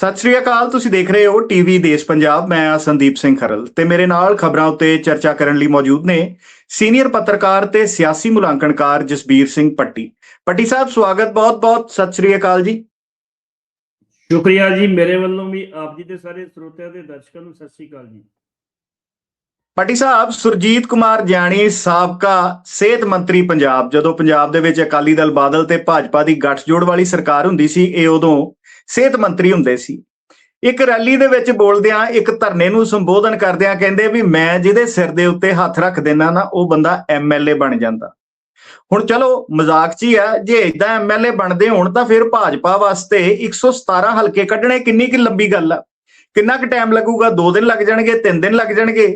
ਸਤਿ ਸ਼੍ਰੀ ਅਕਾਲ, ਤੁਸੀਂ ਦੇਖ ਰਹੇ ਹੋ ਟੀਵੀ ਦੇਸ਼ ਪੰਜਾਬ, ਮੈਂ ਆ ਸੰਦੀਪ ਸਿੰਘ ਖਰਲ ਤੇ ਮੇਰੇ ਨਾਲ ਖਬਰਾਂ ਉੱਤੇ ਚਰਚਾ ਕਰਨ ਲਈ ਮੌਜੂਦ ਨੇ ਸੀਨੀਅਰ ਪੱਤਰਕਾਰ ਤੇ ਸਿਆਸੀ ਮੁਲਾਂਕਣਕਾਰ ਜਸਬੀਰ ਸਿੰਘ ਪੱਟੀ। ਪੱਟੀ ਸਾਹਿਬ, ਸਵਾਗਤ ਬਹੁਤ-ਬਹੁਤ, ਸਤਿ ਸ਼੍ਰੀ ਅਕਾਲ ਜੀ। ਸ਼ੁਕਰੀਆ ਜੀ, ਮੇਰੇ ਵੱਲੋਂ ਵੀ ਆਪ ਜੀ ਦੇ ਸਾਰੇ ਸਰੋਤਿਆਂ ਤੇ ਦਰਸ਼ਕਾਂ ਨੂੰ ਸਤਿ ਸ੍ਰੀ ਅਕਾਲ ਜੀ। ਪੱਟੀ ਸਾਹਿਬ, ਸੁਰਜੀਤ ਕੁਮਾਰ ਜਾਣੀ, ਸਾਬਕਾ ਸਿਹਤ ਮੰਤਰੀ ਪੰਜਾਬ। ਜਦੋਂ ਪੰਜਾਬ ਦੇ ਵਿੱਚ ਅਕਾਲੀ ਦਲ ਬਾਦਲ ਤੇ ਭਾਜਪਾ ਦੀ ਗੱਠਜੋੜ ਵਾਲੀ ਸਰਕਾਰ ਹੁੰਦੀ ਸੀ, ਇਹ ਉਦੋਂ ਸਿਹਤ ਮੰਤਰੀ ਹੁੰਦੇ ਸੀ। ਇੱਕ ਰੈਲੀ ਦੇ ਵਿੱਚ ਬੋਲਦਿਆਂ ਇੱਕ ਧਰਨੇ ਨੂੰ ਸੰਬੋਧਨ ਕਰਦਿਆਂ ਕਹਿੰਦੇ ਵੀ ਮੈਂ ਜਿਹਦੇ ਸਿਰ ਦੇ ਉੱਤੇ ਹੱਥ ਰੱਖ ਦੇਣਾ ਨਾ, ਉਹ ਬੰਦਾ ਐਮਐਲਏ ਬਣ ਜਾਂਦਾ। ਹੁਣ ਚਲੋ, ਮਜ਼ਾਕ 'ਚ ਹੀ ਆ ਜੇ ਇਦਾਂ ਐਮਐਲਏ ਬਣਦੇ ਹੋਣ ਤਾਂ ਫਿਰ ਭਾਜਪਾ ਵਾਸਤੇ 117 ਹਲਕੇ ਕੱਢਣੇ ਕਿੰਨੀ ਕਿ ਲੰਬੀ ਗੱਲ ਆ। ਕਿੰਨਾ ਕੁ ਟਾਈਮ ਲੱਗੂਗਾ? 2 ਦਿਨ ਲੱਗ ਜਾਣਗੇ? 3 ਦਿਨ ਲੱਗ ਜਾਣਗੇ?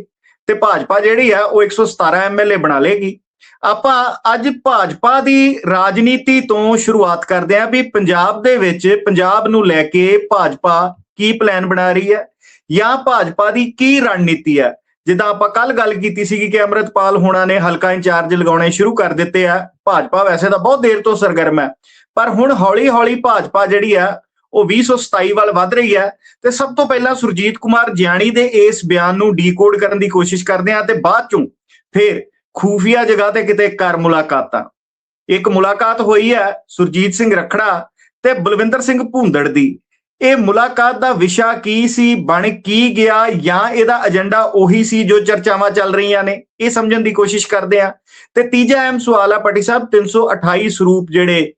ਤੇ ਭਾਜਪਾ ਜਿਹੜੀ ਆ, ਉਹ 117 ਐਮਐਲਏ ਬਣਾ ਲੇਗੀ ਆਪਾਂ ਅੱਜ ਭਾਜਪਾ ਦੀ ਰਾਜਨੀਤੀ ਤੋਂ ਸ਼ੁਰੂਆਤ ਕਰਦੇ ਆਂ ਵੀ ਪੰਜਾਬ ਦੇ ਵਿੱਚ ਪੰਜਾਬ ਨੂੰ ਲੈ ਕੇ ਭਾਜਪਾ ਕੀ ਪਲਾਨ ਬਣਾ ਰਹੀ ਹੈ ਜਾਂ ਭਾਜਪਾ ਦੀ ਕੀ ਰਣਨੀਤੀ ਹੈ। ਜਿੱਦਾਂ ਆਪਾਂ ਕੱਲ ਗੱਲ ਕੀਤੀ ਸੀਗੀ ਕਿ ਅਮਰਤਪਾਲ ਹੋਣਾ ਨੇ ਹਲਕਾ ਇੰਚਾਰਜ ਲਗਾਉਣੇ ਸ਼ੁਰੂ ਕਰ ਦਿੱਤੇ ਆ। ਭਾਜਪਾ ਵੈਸੇ ਤਾਂ ਬਹੁਤ ਦੇਰ ਤੋਂ ਸਰਗਰਮ ਹੈ, ਪਰ ਹੁਣ ਹੌਲੀ-ਹੌਲੀ ਭਾਜਪਾ ਜਿਹੜੀ ਆ ਉਹ 2027 ਵੱਲ ਵੱਧ ਰਹੀ ਹੈ। ਤੇ ਸਭ ਤੋਂ ਪਹਿਲਾਂ ਸੁਰਜੀਤ ਕੁਮਾਰ ਜਿਆਣੀ ਦੇ ਇਸ ਬਿਆਨ ਨੂੰ ਡੀਕੋਡ ਕਰਨ ਦੀ ਕੋਸ਼ਿਸ਼ ਕਰਦੇ ਹਾਂ ਤੇ ਬਾਅਦ ਚੋਂ ਫਿਰ ਖੂਫੀਆ ਜਗ੍ਹਾ ਤੇ ਕਿਤੇ ਕਰ ਮੁਲਾਕਾਤਾਂ। ਇੱਕ ਮੁਲਾਕਾਤ ਹੋਈ ਹੈ ਸੁਰਜੀਤ ਸਿੰਘ ਰਖੜਾ ਤੇ ਬਲਵਿੰਦਰ ਸਿੰਘ ਭੁੰਦੜ ਦੀ। ਇਹ ਮੁਲਾਕਾਤ ਦਾ ਵਿਸ਼ਾ ਕੀ ਸੀ, ਬਣ ਕੀ ਗਿਆ ਜਾਂ ਇਹਦਾ ਏਜੰਡਾ ਉਹੀ ਸੀ ਜੋ ਚਰਚਾਵਾਂ ਚੱਲ ਰਹੀਆਂ ਨੇ, ਇਹ ਸਮਝਣ ਦੀ ਕੋਸ਼ਿਸ਼ ਕਰਦੇ ਆ। ਤੇ ਤੀਜਾ ਅਹਿਮ ਸਵਾਲ ਆ, ਪਟੀ ਸਾਹਿਬ 328 ਸਰੂਪ ਜਿਹੜੇ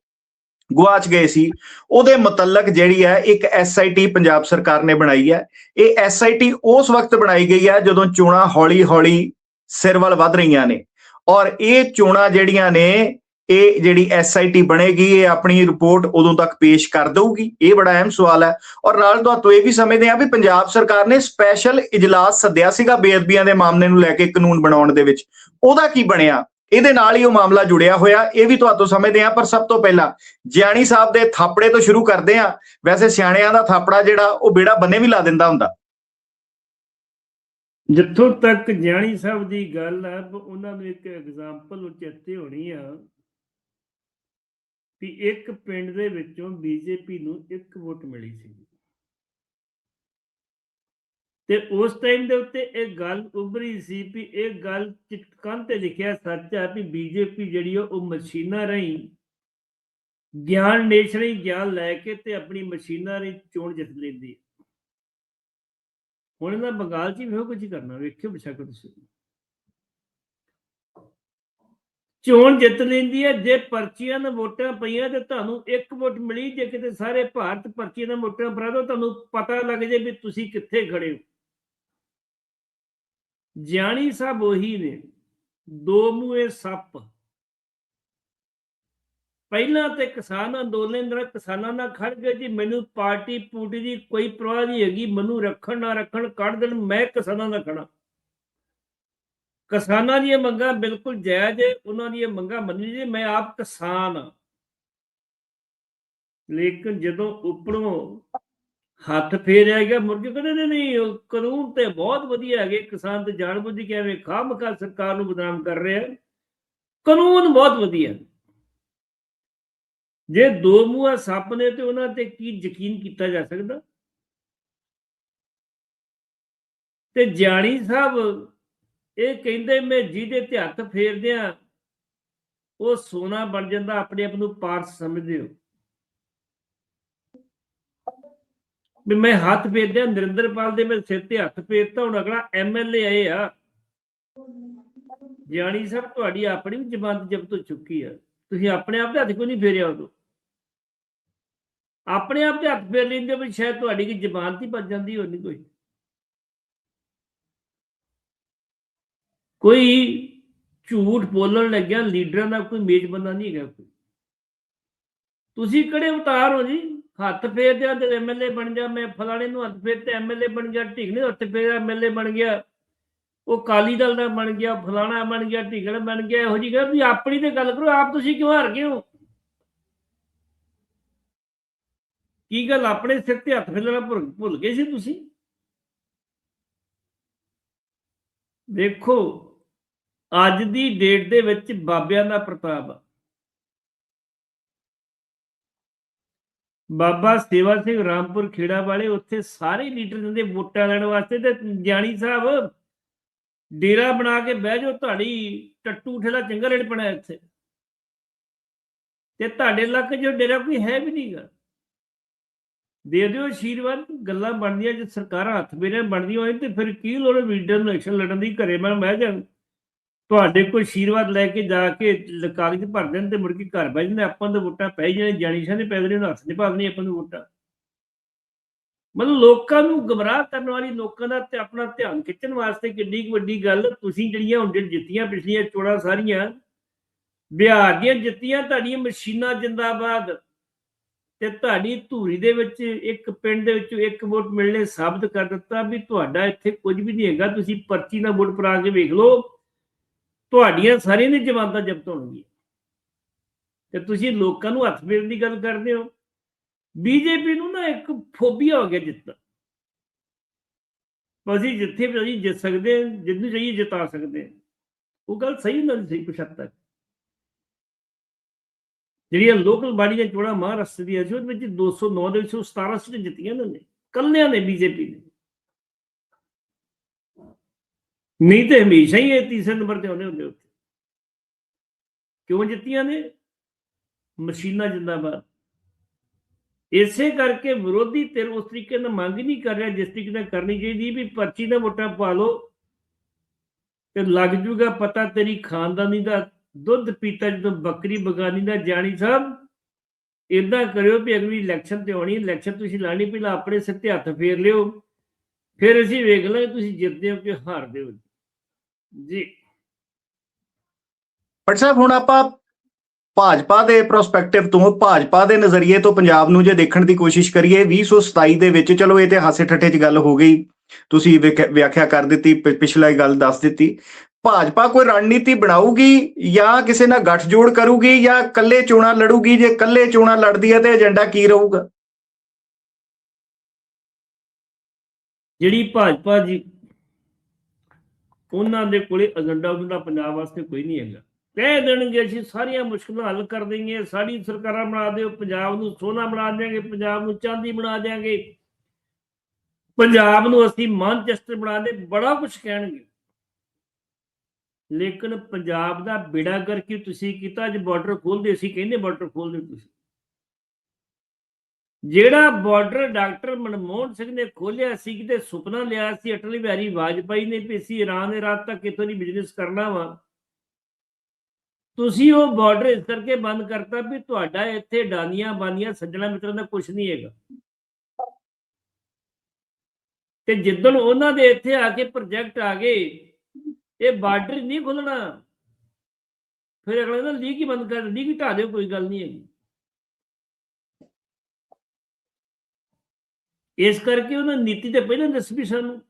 ਗੁਆਚ ਗਏ ਸੀ। ਉਹਦੇ ਮੁਤਲਕ ਜਿਹੜੀ ਹੈ, ਇੱਕ ਐਸਆਈਟੀ ਪੰਜਾਬ ਸਰਕਾਰ ਨੇ ਬਣਾਈ ਹੈ। ਇਹ ਐਸਆਈਟੀ ਉਸ ਵਕਤ ਬਣਾਈ ਗਈ ਹੈ, ਜਦੋਂ ਚੋਣਾਂ ਹੌਲੀ-ਹੌਲੀ ਸਿਰ ਵੱਲ ਵੱਧ ਰਹੀਆਂ ਨੇ। ਔਰ ਇਹ ਚੋਣਾਂ ਜਿਹੜੀਆਂ ਨੇ, ਇਹ ਜਿਹੜੀ ਐਸਆਈਟੀ ਬਣੇਗੀ, ਇਹ ਆਪਣੀ ਰਿਪੋਰਟ ਉਦੋਂ ਤੱਕ ਪੇਸ਼ ਕਰ ਦਊਗੀ। ਇਹ ਬੜਾ ਅਹਿਮ ਸਵਾਲ ਹੈ। ਔਰ ਨਾਲ ਤੋਂ ਇਹ ਵੀ ਸਮਝਦੇ ਆ ਵੀ ਪੰਜਾਬ ਸਰਕਾਰ ਨੇ ਸਪੈਸ਼ਲ ਇਜਲਾਸ ਸੱਦਿਆ ਸੀਗਾ ਬੇਅਦਬੀਆਂ ਦੇ ਮਾਮਲੇ ਨੂੰ ਲੈ ਕੇ ਕਾਨੂੰਨ ਬਣਾਉਣ ਦੇ ਵਿੱਚ। ਉਹਦਾ ਕੀ ਬਣਿਆ? ਇਹਦੇ ਨਾਲ ਹੀ ਉਹ ਮਾਮਲਾ ਜੁੜਿਆ ਹੋਇਆ, ਇਹ ਵੀ ਤੁਹਾਤੋਂ ਸਮਝਦੇ ਆ ਪਰ ਸਭ ਤੋਂ ਪਹਿਲਾਂ ਜਿਆਣੀ ਸਾਹਿਬ ਦੇ ਥਾਪੜੇ ਤੋਂ ਸ਼ੁਰੂ ਕਰਦੇ ਆ ਵੈਸੇ ਸਿਆਣਿਆਂ ਦਾ ਥਾਪੜਾ ਜਿਹੜਾ, ਉਹ ਬੇੜਾ ਬੰਨੇ ਵੀ ਲਾ ਦਿੰਦਾ ਹੁੰਦਾ। ਜਿੱਥੋਂ ਤੱਕ ਜਿਆਣੀ ਸਾਹਿਬ ਦੀ ਗੱਲ ਹੈ ਉਹਨਾਂ ਨੂੰ ਇੱਕ ਐਗਜ਼ਾਮਪਲ ਉਚੇਤੇ ਹੋਣੀ ਆ ਵੀ ਇੱਕ ਪਿੰਡ ਦੇ ਵਿੱਚੋਂ ਬੀਜੇਪੀ ਨੂੰ ਇੱਕ ਵੋਟ ਮਿਲੀ ਸੀ। ਤੇ ਉਸ ਟਾਈਮ ਦੇ ਉੱਤੇ ਇਹ ਗੱਲ ਉਭਰੀ ਸੀ ਵੀ ਇਹ ਗੱਲ ਚਿੱਟਕਾਂ ਤੇ ਲਿਖਿਆ ਸੱਚ ਹੈ ਵੀ ਬੀਜੇਪੀ ਜਿਹੜੀ ਉਹ ਮਸ਼ੀਨਾਂ ਰਹੀ ਗਿਆਨ ਨੇਸ਼ਣੀ ਗਿਆਨ ਲੈ ਕੇ ਤੇ ਆਪਣੀ ਮਸ਼ੀਨਾਂ ਰਹੀ ਚੋਣ ਜਿੱਤ ਲੈਂਦੀ ਹੁਣ ਇਹਨਾਂ ਬੰਗਾਲ 'ਚ ਵੀ ਇਹੋ ਕੁਝ ਕਰਨਾ, ਵੇਖਿਓ ਬਿਸ਼ੱਕ ਤੁਸੀਂ। ਚੋਣ ਜਿੱਤ ਲੈਂਦੀ ਹੈ ਜੇ ਪਰਚੀਆਂ ਨਾਲ ਵੋਟਾਂ ਪਈਆਂ ਤੇ ਤੁਹਾਨੂੰ ਇੱਕ ਵੋਟ ਮਿਲੀ, ਜੇ ਕਿਤੇ ਸਾਰੇ ਭਾਰਤ ਪਰਚੀਆਂ ਨਾਲ ਵੋਟਾਂ ਭਰਾ ਦੋ, ਤੁਹਾਨੂੰ ਪਤਾ ਲੱਗ ਜੇ ਵੀ ਤੁਸੀਂ ਕਿੱਥੇ ਖੜੇ ਹੋ। ਜਿਆਣੀ ਸਾਹਿਬ ਉਹੀ ਨੇ, ਦੋ ਮੂਹੇ ਸੱਪ। ਪਹਿਲਾਂ ਤੇ ਕਿਸਾਨ ਅੰਦੋਲਨ ਦਾ ਕਿਸਾਨਾਂ ਨਾਲ ਖੜ ਗਏ ਜੀ, ਮੈਨੂੰ ਪਾਰਟੀ ਪੂਟੀ ਦੀ ਕੋਈ ਪਰਵਾਹ ਨਹੀਂ ਹੈਗੀ, ਮੈਨੂੰ ਰੱਖਣ ਨਾ ਰੱਖਣ, ਕੱਢ ਦੇਣ, ਮੈਂ ਕਿਸਾਨਾਂ ਦਾ ਖੜਾ ਕਿਸਾਨਾਂ ਦੀਆਂ ਮੰਗਾਂ ਬਿਲਕੁਲ ਜਾਇਜ਼ ਹੈ ਉਹਨਾਂ ਦੀਆਂ ਮੰਗਾਂ ਮੰਨੀ ਜੀ ਮੈਂ ਆਪ ਕਿਸਾਨ ਲੇਕਿਨ ਜਦੋਂ ਉੱਪਰੋਂ ਹੱਥ ਫੇਰਿਆ ਗਿਆ, ਮੁਰਗੇ ਕਹਿੰਦੇ, ਨਹੀਂ ਨਹੀਂ, ਉਹ ਕਾਨੂੰਨ ਤੇ ਬਹੁਤ ਵਧੀਆ ਹੈਗੇ, ਕਿਸਾਨ ਤੇ ਜਾਣਬੁੱਝ ਕੇ ਐਵੇਂ ਖਾਮਖਾ ਸਰਕਾਰ ਨੂੰ ਬਦਨਾਮ ਕਰ ਰਿਹਾ ਕਾਨੂੰਨ ਬਹੁਤ ਵਧੀਆ ਜੇ ਦੋ ਮੂੰਹਾ ਸੱਪ ਨੇ ਤੇ ਉਹਨਾਂ ਤੇ ਕੀ ਯਕੀਨ ਕੀਤਾ ਜਾ ਸਕਦਾ? ਤੇ ਜਾਣੀ ਸਾਹਿਬ, ਇਹ ਕਹਿੰਦੇ, ਮੈਂ ਜਿਹਦੇ ਤੇ ਹੱਥ ਫੇਰਦਿਆਂ, ਉਹ ਸੋਨਾ ਬਣ ਜਾਂਦਾ, ਆਪਣੇ ਆਪ ਨੂੰ ਪਾਰਸ ਸਮਝਦੇ ਹੋ। ਵੀ ਮੈਂ ਹੱਥ ਫੇਰਦਿਆ ਨਰਿੰਦਰਪਾਲ ਦੇ ਮੇਰੇ ਸਿਰ ਤੇ ਹੱਥ ਫੇਰਤਾ, ਹੁਣ ਅਗਲਾ ਐਮਐਲਏ ਆਏ ਆ। ਜਾਣੀ ਸਾਹਿਬ, ਤੁਹਾਡੀ ਆਪਣੀ ਵੀ ਜ਼ਮਾਨਤ ਜ਼ਬਤ ਹੋ ਚੁੱਕੀ ਆ। ਤੁਸੀਂ ਆਪਣੇ ਆਪ ਦੇ ਹੱਥ ਕਿਉਂ ਨਹੀਂ ਫੇਰਿਆ ਉਦੋਂ? ਆਪਣੇ ਆਪ ਦੇ ਹੱਥ ਫੇਰ ਲੈਂਦੇ ਵੀ ਸ਼ਾਇਦ ਤੁਹਾਡੀ ਕੀ ਜ਼ਮਾਨਤ ਹੀ ਬਚ ਜਾਂਦੀ ਹੋਣੀ ਕੋਈ। ਕੋਈ ਝੂਠ ਬੋਲਣ ਲੱਗਿਆ ਲੀਡਰਾਂ ਦਾ ਕੋਈ ਮੇਜ਼ਬਾਨਾ ਨਹੀਂ ਹੈਗਾ ਕੋਈ। ਤੁਸੀਂ ਕਿਹੜੇ ਉਤਾਰ ਹੋ ਜੀ? ਹੱਥ ਫੇਰ ਦਿਆ ਤੇ ਐਮਐਲਏ ਬਣ ਜਾ, ਮੈਂ ਫਲਾਣੇ ਨੂੰ ਹੱਥ ਫੇਰ ਤੇ ਐਮਐਲਏ ਬਣ ਗਿਆ ਠੀਕ ਨਹੀਂ ਹੱਥ ਫੇਰ ਐਮਐਲਏ ਬਣ ਗਿਆ। ਉਹ ਕਾਲੀ ਦਲ ਦਾ ਬਣ ਗਿਆ, ਫਲਾਣਾ ਬਣ ਗਿਆ ਢਿਗੜ ਬਣ ਗਿਆ, ਇਹੋ ਜੀ ਗੱਲ ਵੀ ਆਪਣੀ ਤੇ ਗੱਲ ਕਰੋ, ਆਪ ਤੁਸੀਂ ਕਿਉਂ ਹਾਰ ਗਏ ਹੋ? ਕੀ ਗੱਲ, ਆਪਣੇ ਸਿਰ ਤੇ ਹੱਥ ਫੇਰਨਾ ਭੁੱਲ ਭੁੱਲ ਗਏ ਸੀ ਤੁਸੀਂ? ਦੇਖੋ ਅੱਜ ਦੀ ਡੇਟ ਦੇ ਵਿੱਚ ਬਾਬਿਆਂ ਦਾ ਪ੍ਰਤਾਪ ਆ ਬਾਬਾ ਸੇਵਾ ਸਿੰਘ ਰਾਮਪੁਰ ਖੇੜਾ ਵਾਲੇ ਉੱਥੇ ਸਾਰੇ ਲੀਡਰ ਦਿੰਦੇ ਵੋਟਾਂ ਲੈਣ ਵਾਸਤੇ ਤੇ ਜਾਣੀ ਸਾਹਿਬ ਡੇਰਾ ਬਣਾ ਕੇ ਬਹਿ ਜਾਓ, ਤੁਹਾਡੀ ਟੱਟੂ ਠੇਲਾ ਚੰਗਾ ਰੇਟ ਪਣਾ ਇੱਥੇ। ਤੇ ਤੁਹਾਡੇ ਇਲਾਕੇ 'ਚ ਡੇਰਾ ਕੋਈ ਹੈ ਵੀ ਨਹੀਂਗਾ ਦੇ ਦਿਓ ਆਸ਼ੀਰਵਾਦ ਗੱਲਾਂ ਬਣਦੀਆਂ, ਜੇ ਸਰਕਾਰਾਂ ਹੱਥ ਮੇਰੇ ਬਣਦੀਆਂ ਹੋਏ ਤੇ ਫਿਰ ਕੀ ਲੋੜ ਲੀਡਰ ਨੂੰ ਐਕਸ਼ਨ ਲੜਨ ਦੀ, ਘਰੇ ਮੈਂ ਮੈਂ ਜਾਣ ਤੁਹਾਡੇ ਕੋਲ ਆਸ਼ੀਰਵਾਦ ਲੈ ਕੇ ਜਾ ਕੇ ਕਾਗਜ਼ ਭਰ ਦੇਣ ਤੇ ਮੁੜ ਕੇ ਘਰ ਬਹਿ ਜਾਂਦੇ, ਆਪਾਂ ਨੂੰ ਵੋਟਾਂ ਪੈ ਜਾਣੇ ਜਾਣੀ ਸਾਂ ਦੇ ਪੈਦਰੇ ਨੂੰ ਹੱਥ ਨਹੀਂ ਪਾਉਣੀ ਆਪਾਂ ਨੂੰ ਵੋਟਾਂ। ਮਤਲਬ ਲੋਕਾਂ ਨੂੰ ਗਮਰਾਹ ਕਰਨ ਵਾਲੀ, ਲੋਕਾਂ ਦਾ ਤੇ ਆਪਣਾ ਧਿਆਨ ਖਿੱਚਣ ਵਾਸਤੇ ਕਿੰਨੀ ਵੱਡੀ ਗੱਲ, ਤੁਸੀਂ ਜਿਹੜੀਆਂ ਹੁਣ ਜਿੱਤੀਆਂ ਪਿਛਲੀਆਂ ਚੋਣਾਂ ਸਾਰੀਆਂ, ਬਿਹਾਰ ਦੀਆਂ ਜਿੱਤੀਆਂ, ਤੁਹਾਡੀਆਂ ਮਸ਼ੀਨਾਂ ਜਿੰਦਾਬਾਦ। ਤੇ ਤੁਹਾਡੀ ਧੂਰੀ ਦੇ ਵਿੱਚ ਇੱਕ ਪਿੰਡ ਦੇ ਵਿੱਚ ਇੱਕ ਵੋਟ ਮਿਲਣੇ ਸਾਬਤ ਕਰ ਦਿੱਤਾ ਵੀ ਤੁਹਾਡਾ ਇੱਥੇ ਕੁਝ ਵੀ ਨਹੀਂ ਹੈਗਾ, ਤੁਸੀਂ ਪਰਚੀ ਨਾਲ ਵੋਟ ਪਰਾ ਕੇ ਵੇਖ ਲਓ। ਤੁਹਾਡੀਆਂ ਸਾਰੀਆਂ ਦੀ ਜ਼ਮਾਨਤਾਂ ਜ਼ਬਤ ਹੋਣਗੀਆਂ। ਤੇ ਤੁਸੀਂ ਲੋਕਾਂ ਨੂੰ ਹੱਥ ਫੇਰਨ ਦੀ ਗੱਲ ਕਰਦੇ ਹੋ। ਬੀਜੇਪੀ ਨੂੰ ਨਾ ਇੱਕ ਫੋਬੀਆ ਹੋ ਗਿਆ ਜਿੱਤਣ ਅਸੀਂ ਜਿੱਥੇ ਵੀ ਅਸੀਂ ਜਿੱਤ ਸਕਦੇ ਹਾਂ ਜਿੱਦੂ ਚਾਹੀਏ ਜਿਤਾ ਸਕਦੇ ਹਾਂ। ਉਹ ਗੱਲ ਸਹੀ ਨਹੀਂ ਸਹੀ ਕੁਛ ਜਿਹੜੀਆਂ ਲੋਕਲ ਬਾਡੀਆਂ ਚੋਣਾਂ ਮਹਾਰਾਸ਼ਟਰ ਦੀਆਂ ਸੀ, ਉਹਦੇ ਵਿੱਚ 209 ਦੇ ਵਿੱਚੋਂ 17 ਸੀਟਾਂ ਜਿੱਤੀਆਂ ਇਹਨਾਂ ਨੇ। ਕੱਲਿਆਂ ਨੇ ਬੀਜੇਪੀ ਨੇ। ਨਹੀਂ ਤੇ ਹਮੇਸ਼ਾ ਹੀ ਇਹ ਤੀਸਰੇ ਨੰਬਰ ਤੇ ਆਉਂਦੇ ਹੁੰਦੇ ਉੱਥੇ। ਕਿਉਂ ਜਿੱਤੀਆਂ ਨੇ? ਮਸ਼ੀਨਾਂ ਜਿੰਦਾਬਾਦ। ਇਸੇ ਕਰਕੇ ਵਿਰੋਧੀ ਧਿਰ ਉਸ ਤਰੀਕੇ ਨਾਲ ਮੰਗ ਨਹੀਂ ਕਰ ਰਿਹਾ, ਜਿਸ ਤਰੀਕੇ ਨਾਲ ਕਰਨੀ ਚਾਹੀਦੀ ਵੀ ਪਰਚੀ ਦਾ ਵੋਟਾਂ ਪਾ ਲਓ ਤੇ ਲੱਗ ਜੂਗਾ ਪਤਾ ਤੇਰੀ ਖਾਨਦਾਨੀ ਦਾ ਦੁੱਧ ਪੀਤਾ ਜਦੋਂ ਬੱਕਰੀ ਬਗਾਨੀ ਦਾ ਜਾਣੀ ਸਾਹਿਬ। ਇਦਾਂ ਕਰਿਓ ਵੀ ਅਗਲੀ ਇਲੈਕਸ਼ਨ ਤੇ ਆਉਣੀ, ਇਲੈਕਸ਼ਨ ਤੁਸੀਂ ਲਾਣੀ ਪਹਿਲਾਂ ਆਪਣੇ ਸਿਰ ਤੇ ਹੱਥ ਫੇਰ ਲਿਓ। ਫਿਰ ਅਸੀਂ ਵੇਖ ਲਾਂਗੇ ਤੁਸੀਂ ਜਿੱਤਦੇ ਹੋ ਕਿ ਹਾਰਦੇ ਹੋ। ਜੀ। ਪਰ ਸਾਹਿਬ ਹੁਣ ਆਪਾਂ ਭਾਜਪਾ ਦੇ ਪ੍ਰੋਸਪੈਕਟਿਵ ਤੋਂ ਭਾਜਪਾ ਦੇ ਨਜ਼ਰੀਏ ਤੋਂ ਪੰਜਾਬ ਨੂੰ ਜੇ ਦੇਖਣ ਦੀ ਕੋਸ਼ਿਸ਼ ਕਰੀਏ 2027 ਦੇ ਵਿੱਚ ਚਲੋ ਇਹ ਤੇ ਹਾਸੇ ਠੱਠੇ 'ਚ ਗੱਲ ਹੋ ਗਈ। ਤੁਸੀਂ ਵਿਆਖਿਆ ਕਰ ਦਿੱਤੀ ਪਿਛਲਾ ਗੱਲ ਦੱਸ ਦਿੱਤੀ। ਭਾਜਪਾ ਕੋਈ ਰਣਨੀਤੀ ਬਣਾਊਗੀ ਜਾਂ ਕਿਸੇ ਨਾਲ ਗੱਠਜੋੜ ਕਰੂਗੀ ਜਾਂ ਇਕੱਲੇ ਚੋਣਾਂ ਲੜੂਗੀ? ਜੇ ਇਕੱਲੇ ਚੋਣਾਂ ਲੜਦੀ ਹੈ ਤੇ ਏਜੰਡਾ ਕੀ ਰਹੂਗਾ? ਜਿਹੜੀ ਭਾਜਪਾ ਜੀ ਉਹਨਾਂ ਦੇ ਕੋਲੇ ਏਜੰਡਾ ਉਹਨਾਂ ਪੰਜਾਬ ਵਾਸਤੇ ਕੋਈ ਨਹੀਂ ਹੈਗਾ। ਕਹਿ ਦੇਣਗੇ, ਅਸੀਂ ਸਾਰੀਆਂ ਮੁਸ਼ਕਲਾਂ ਹੱਲ ਕਰ ਦੇਂਗੇ ਸਾਡੀ ਸਰਕਾਰਾਂ ਬਣਾ ਦਿਓ, ਪੰਜਾਬ ਨੂੰ ਸੋਨਾ ਬਣਾ ਦਿਆਂਗੇ, ਪੰਜਾਬ ਨੂੰ ਚਾਂਦੀ ਬਣਾ ਦਿਆਂਗੇ। ਪੰਜਾਬ ਨੂੰ ਅਸੀਂ ਮਾਨਚੈਸਟਰ ਬਣਾ ਦੇ, ਬੜਾ ਕੁਝ ਕਹਿਣਗੇ। ਲੇਕਿਨ ਪੰਜਾਬ ਦਾ ਬੇੜਾ ਕਰਕੇ ਤੁਸੀਂ ਕੀਤਾ, ਅੱਜ ਬਾਰਡਰ ਖੋਲਦੇ ਸੀ ਕਹਿੰਦੇ ਬਾਰਡਰ ਖੋਲਦੇ ਤੁਸੀਂ। ਜਿਹੜਾ ਬਾਰਡਰ ਡਾਕਟਰ ਮਨਮੋਹਨ ਸਿੰਘ ਨੇ ਖੋਲਿਆ ਸੀ, ਕਿਤੇ ਸੁਪਨਾ ਲਿਆ ਸੀ, ਅਟਲ ਬਿਹਾਰੀ ਵਾਜਪਾਈ ਨੇ ਵੀ ਅਸੀਂ ਇਰਾਨ ਦੇ ਰਾਤ ਤੱਕ ਕਿਤੋਂ ਦੀ ਬਿਜ਼ਨਸ ਕਰਨਾ ਵਾ। ਤੁਸੀਂ ਉਹ ਬਾਰਡਰ ਇਸ ਕਰਕੇ ਬੰਦ ਕਰਤਾ ਵੀ ਤੁਹਾਡਾ ਇੱਥੇ ਡਾਨੀਆਂ ਬਾਨੀਆਂ ਸੱਜਣਾ ਮਿੱਤਰਾਂ ਦਾ ਕੁਝ ਨਹੀਂ ਹੈਗਾ। ਤੇ ਜਿੱਦਣ ਉਹਨਾਂ ਦੇ ਇੱਥੇ ਆ ਕੇ ਪ੍ਰੋਜੈਕਟ ਆ ਗਏ, ਇਹ ਬਾਰਡਰ ਨਹੀਂ ਖੁੱਲਣਾ ਫਿਰ ਅਗਲੇ ਦਿਨ ਲੀਕ ਹੀ ਬੰਦ ਕਰ, ਲੀਕ ਹੀ ਢਾ ਦਿਓ, ਕੋਈ ਗੱਲ ਨਹੀਂ ਹੈਗੀ। ਇਸ ਕਰਕੇ ਉਹਨਾਂ ਨੀਤੀ ਤੇ ਪਹਿਲਾਂ ਦੱਸ ਵੀ ਸਾਨੂੰ।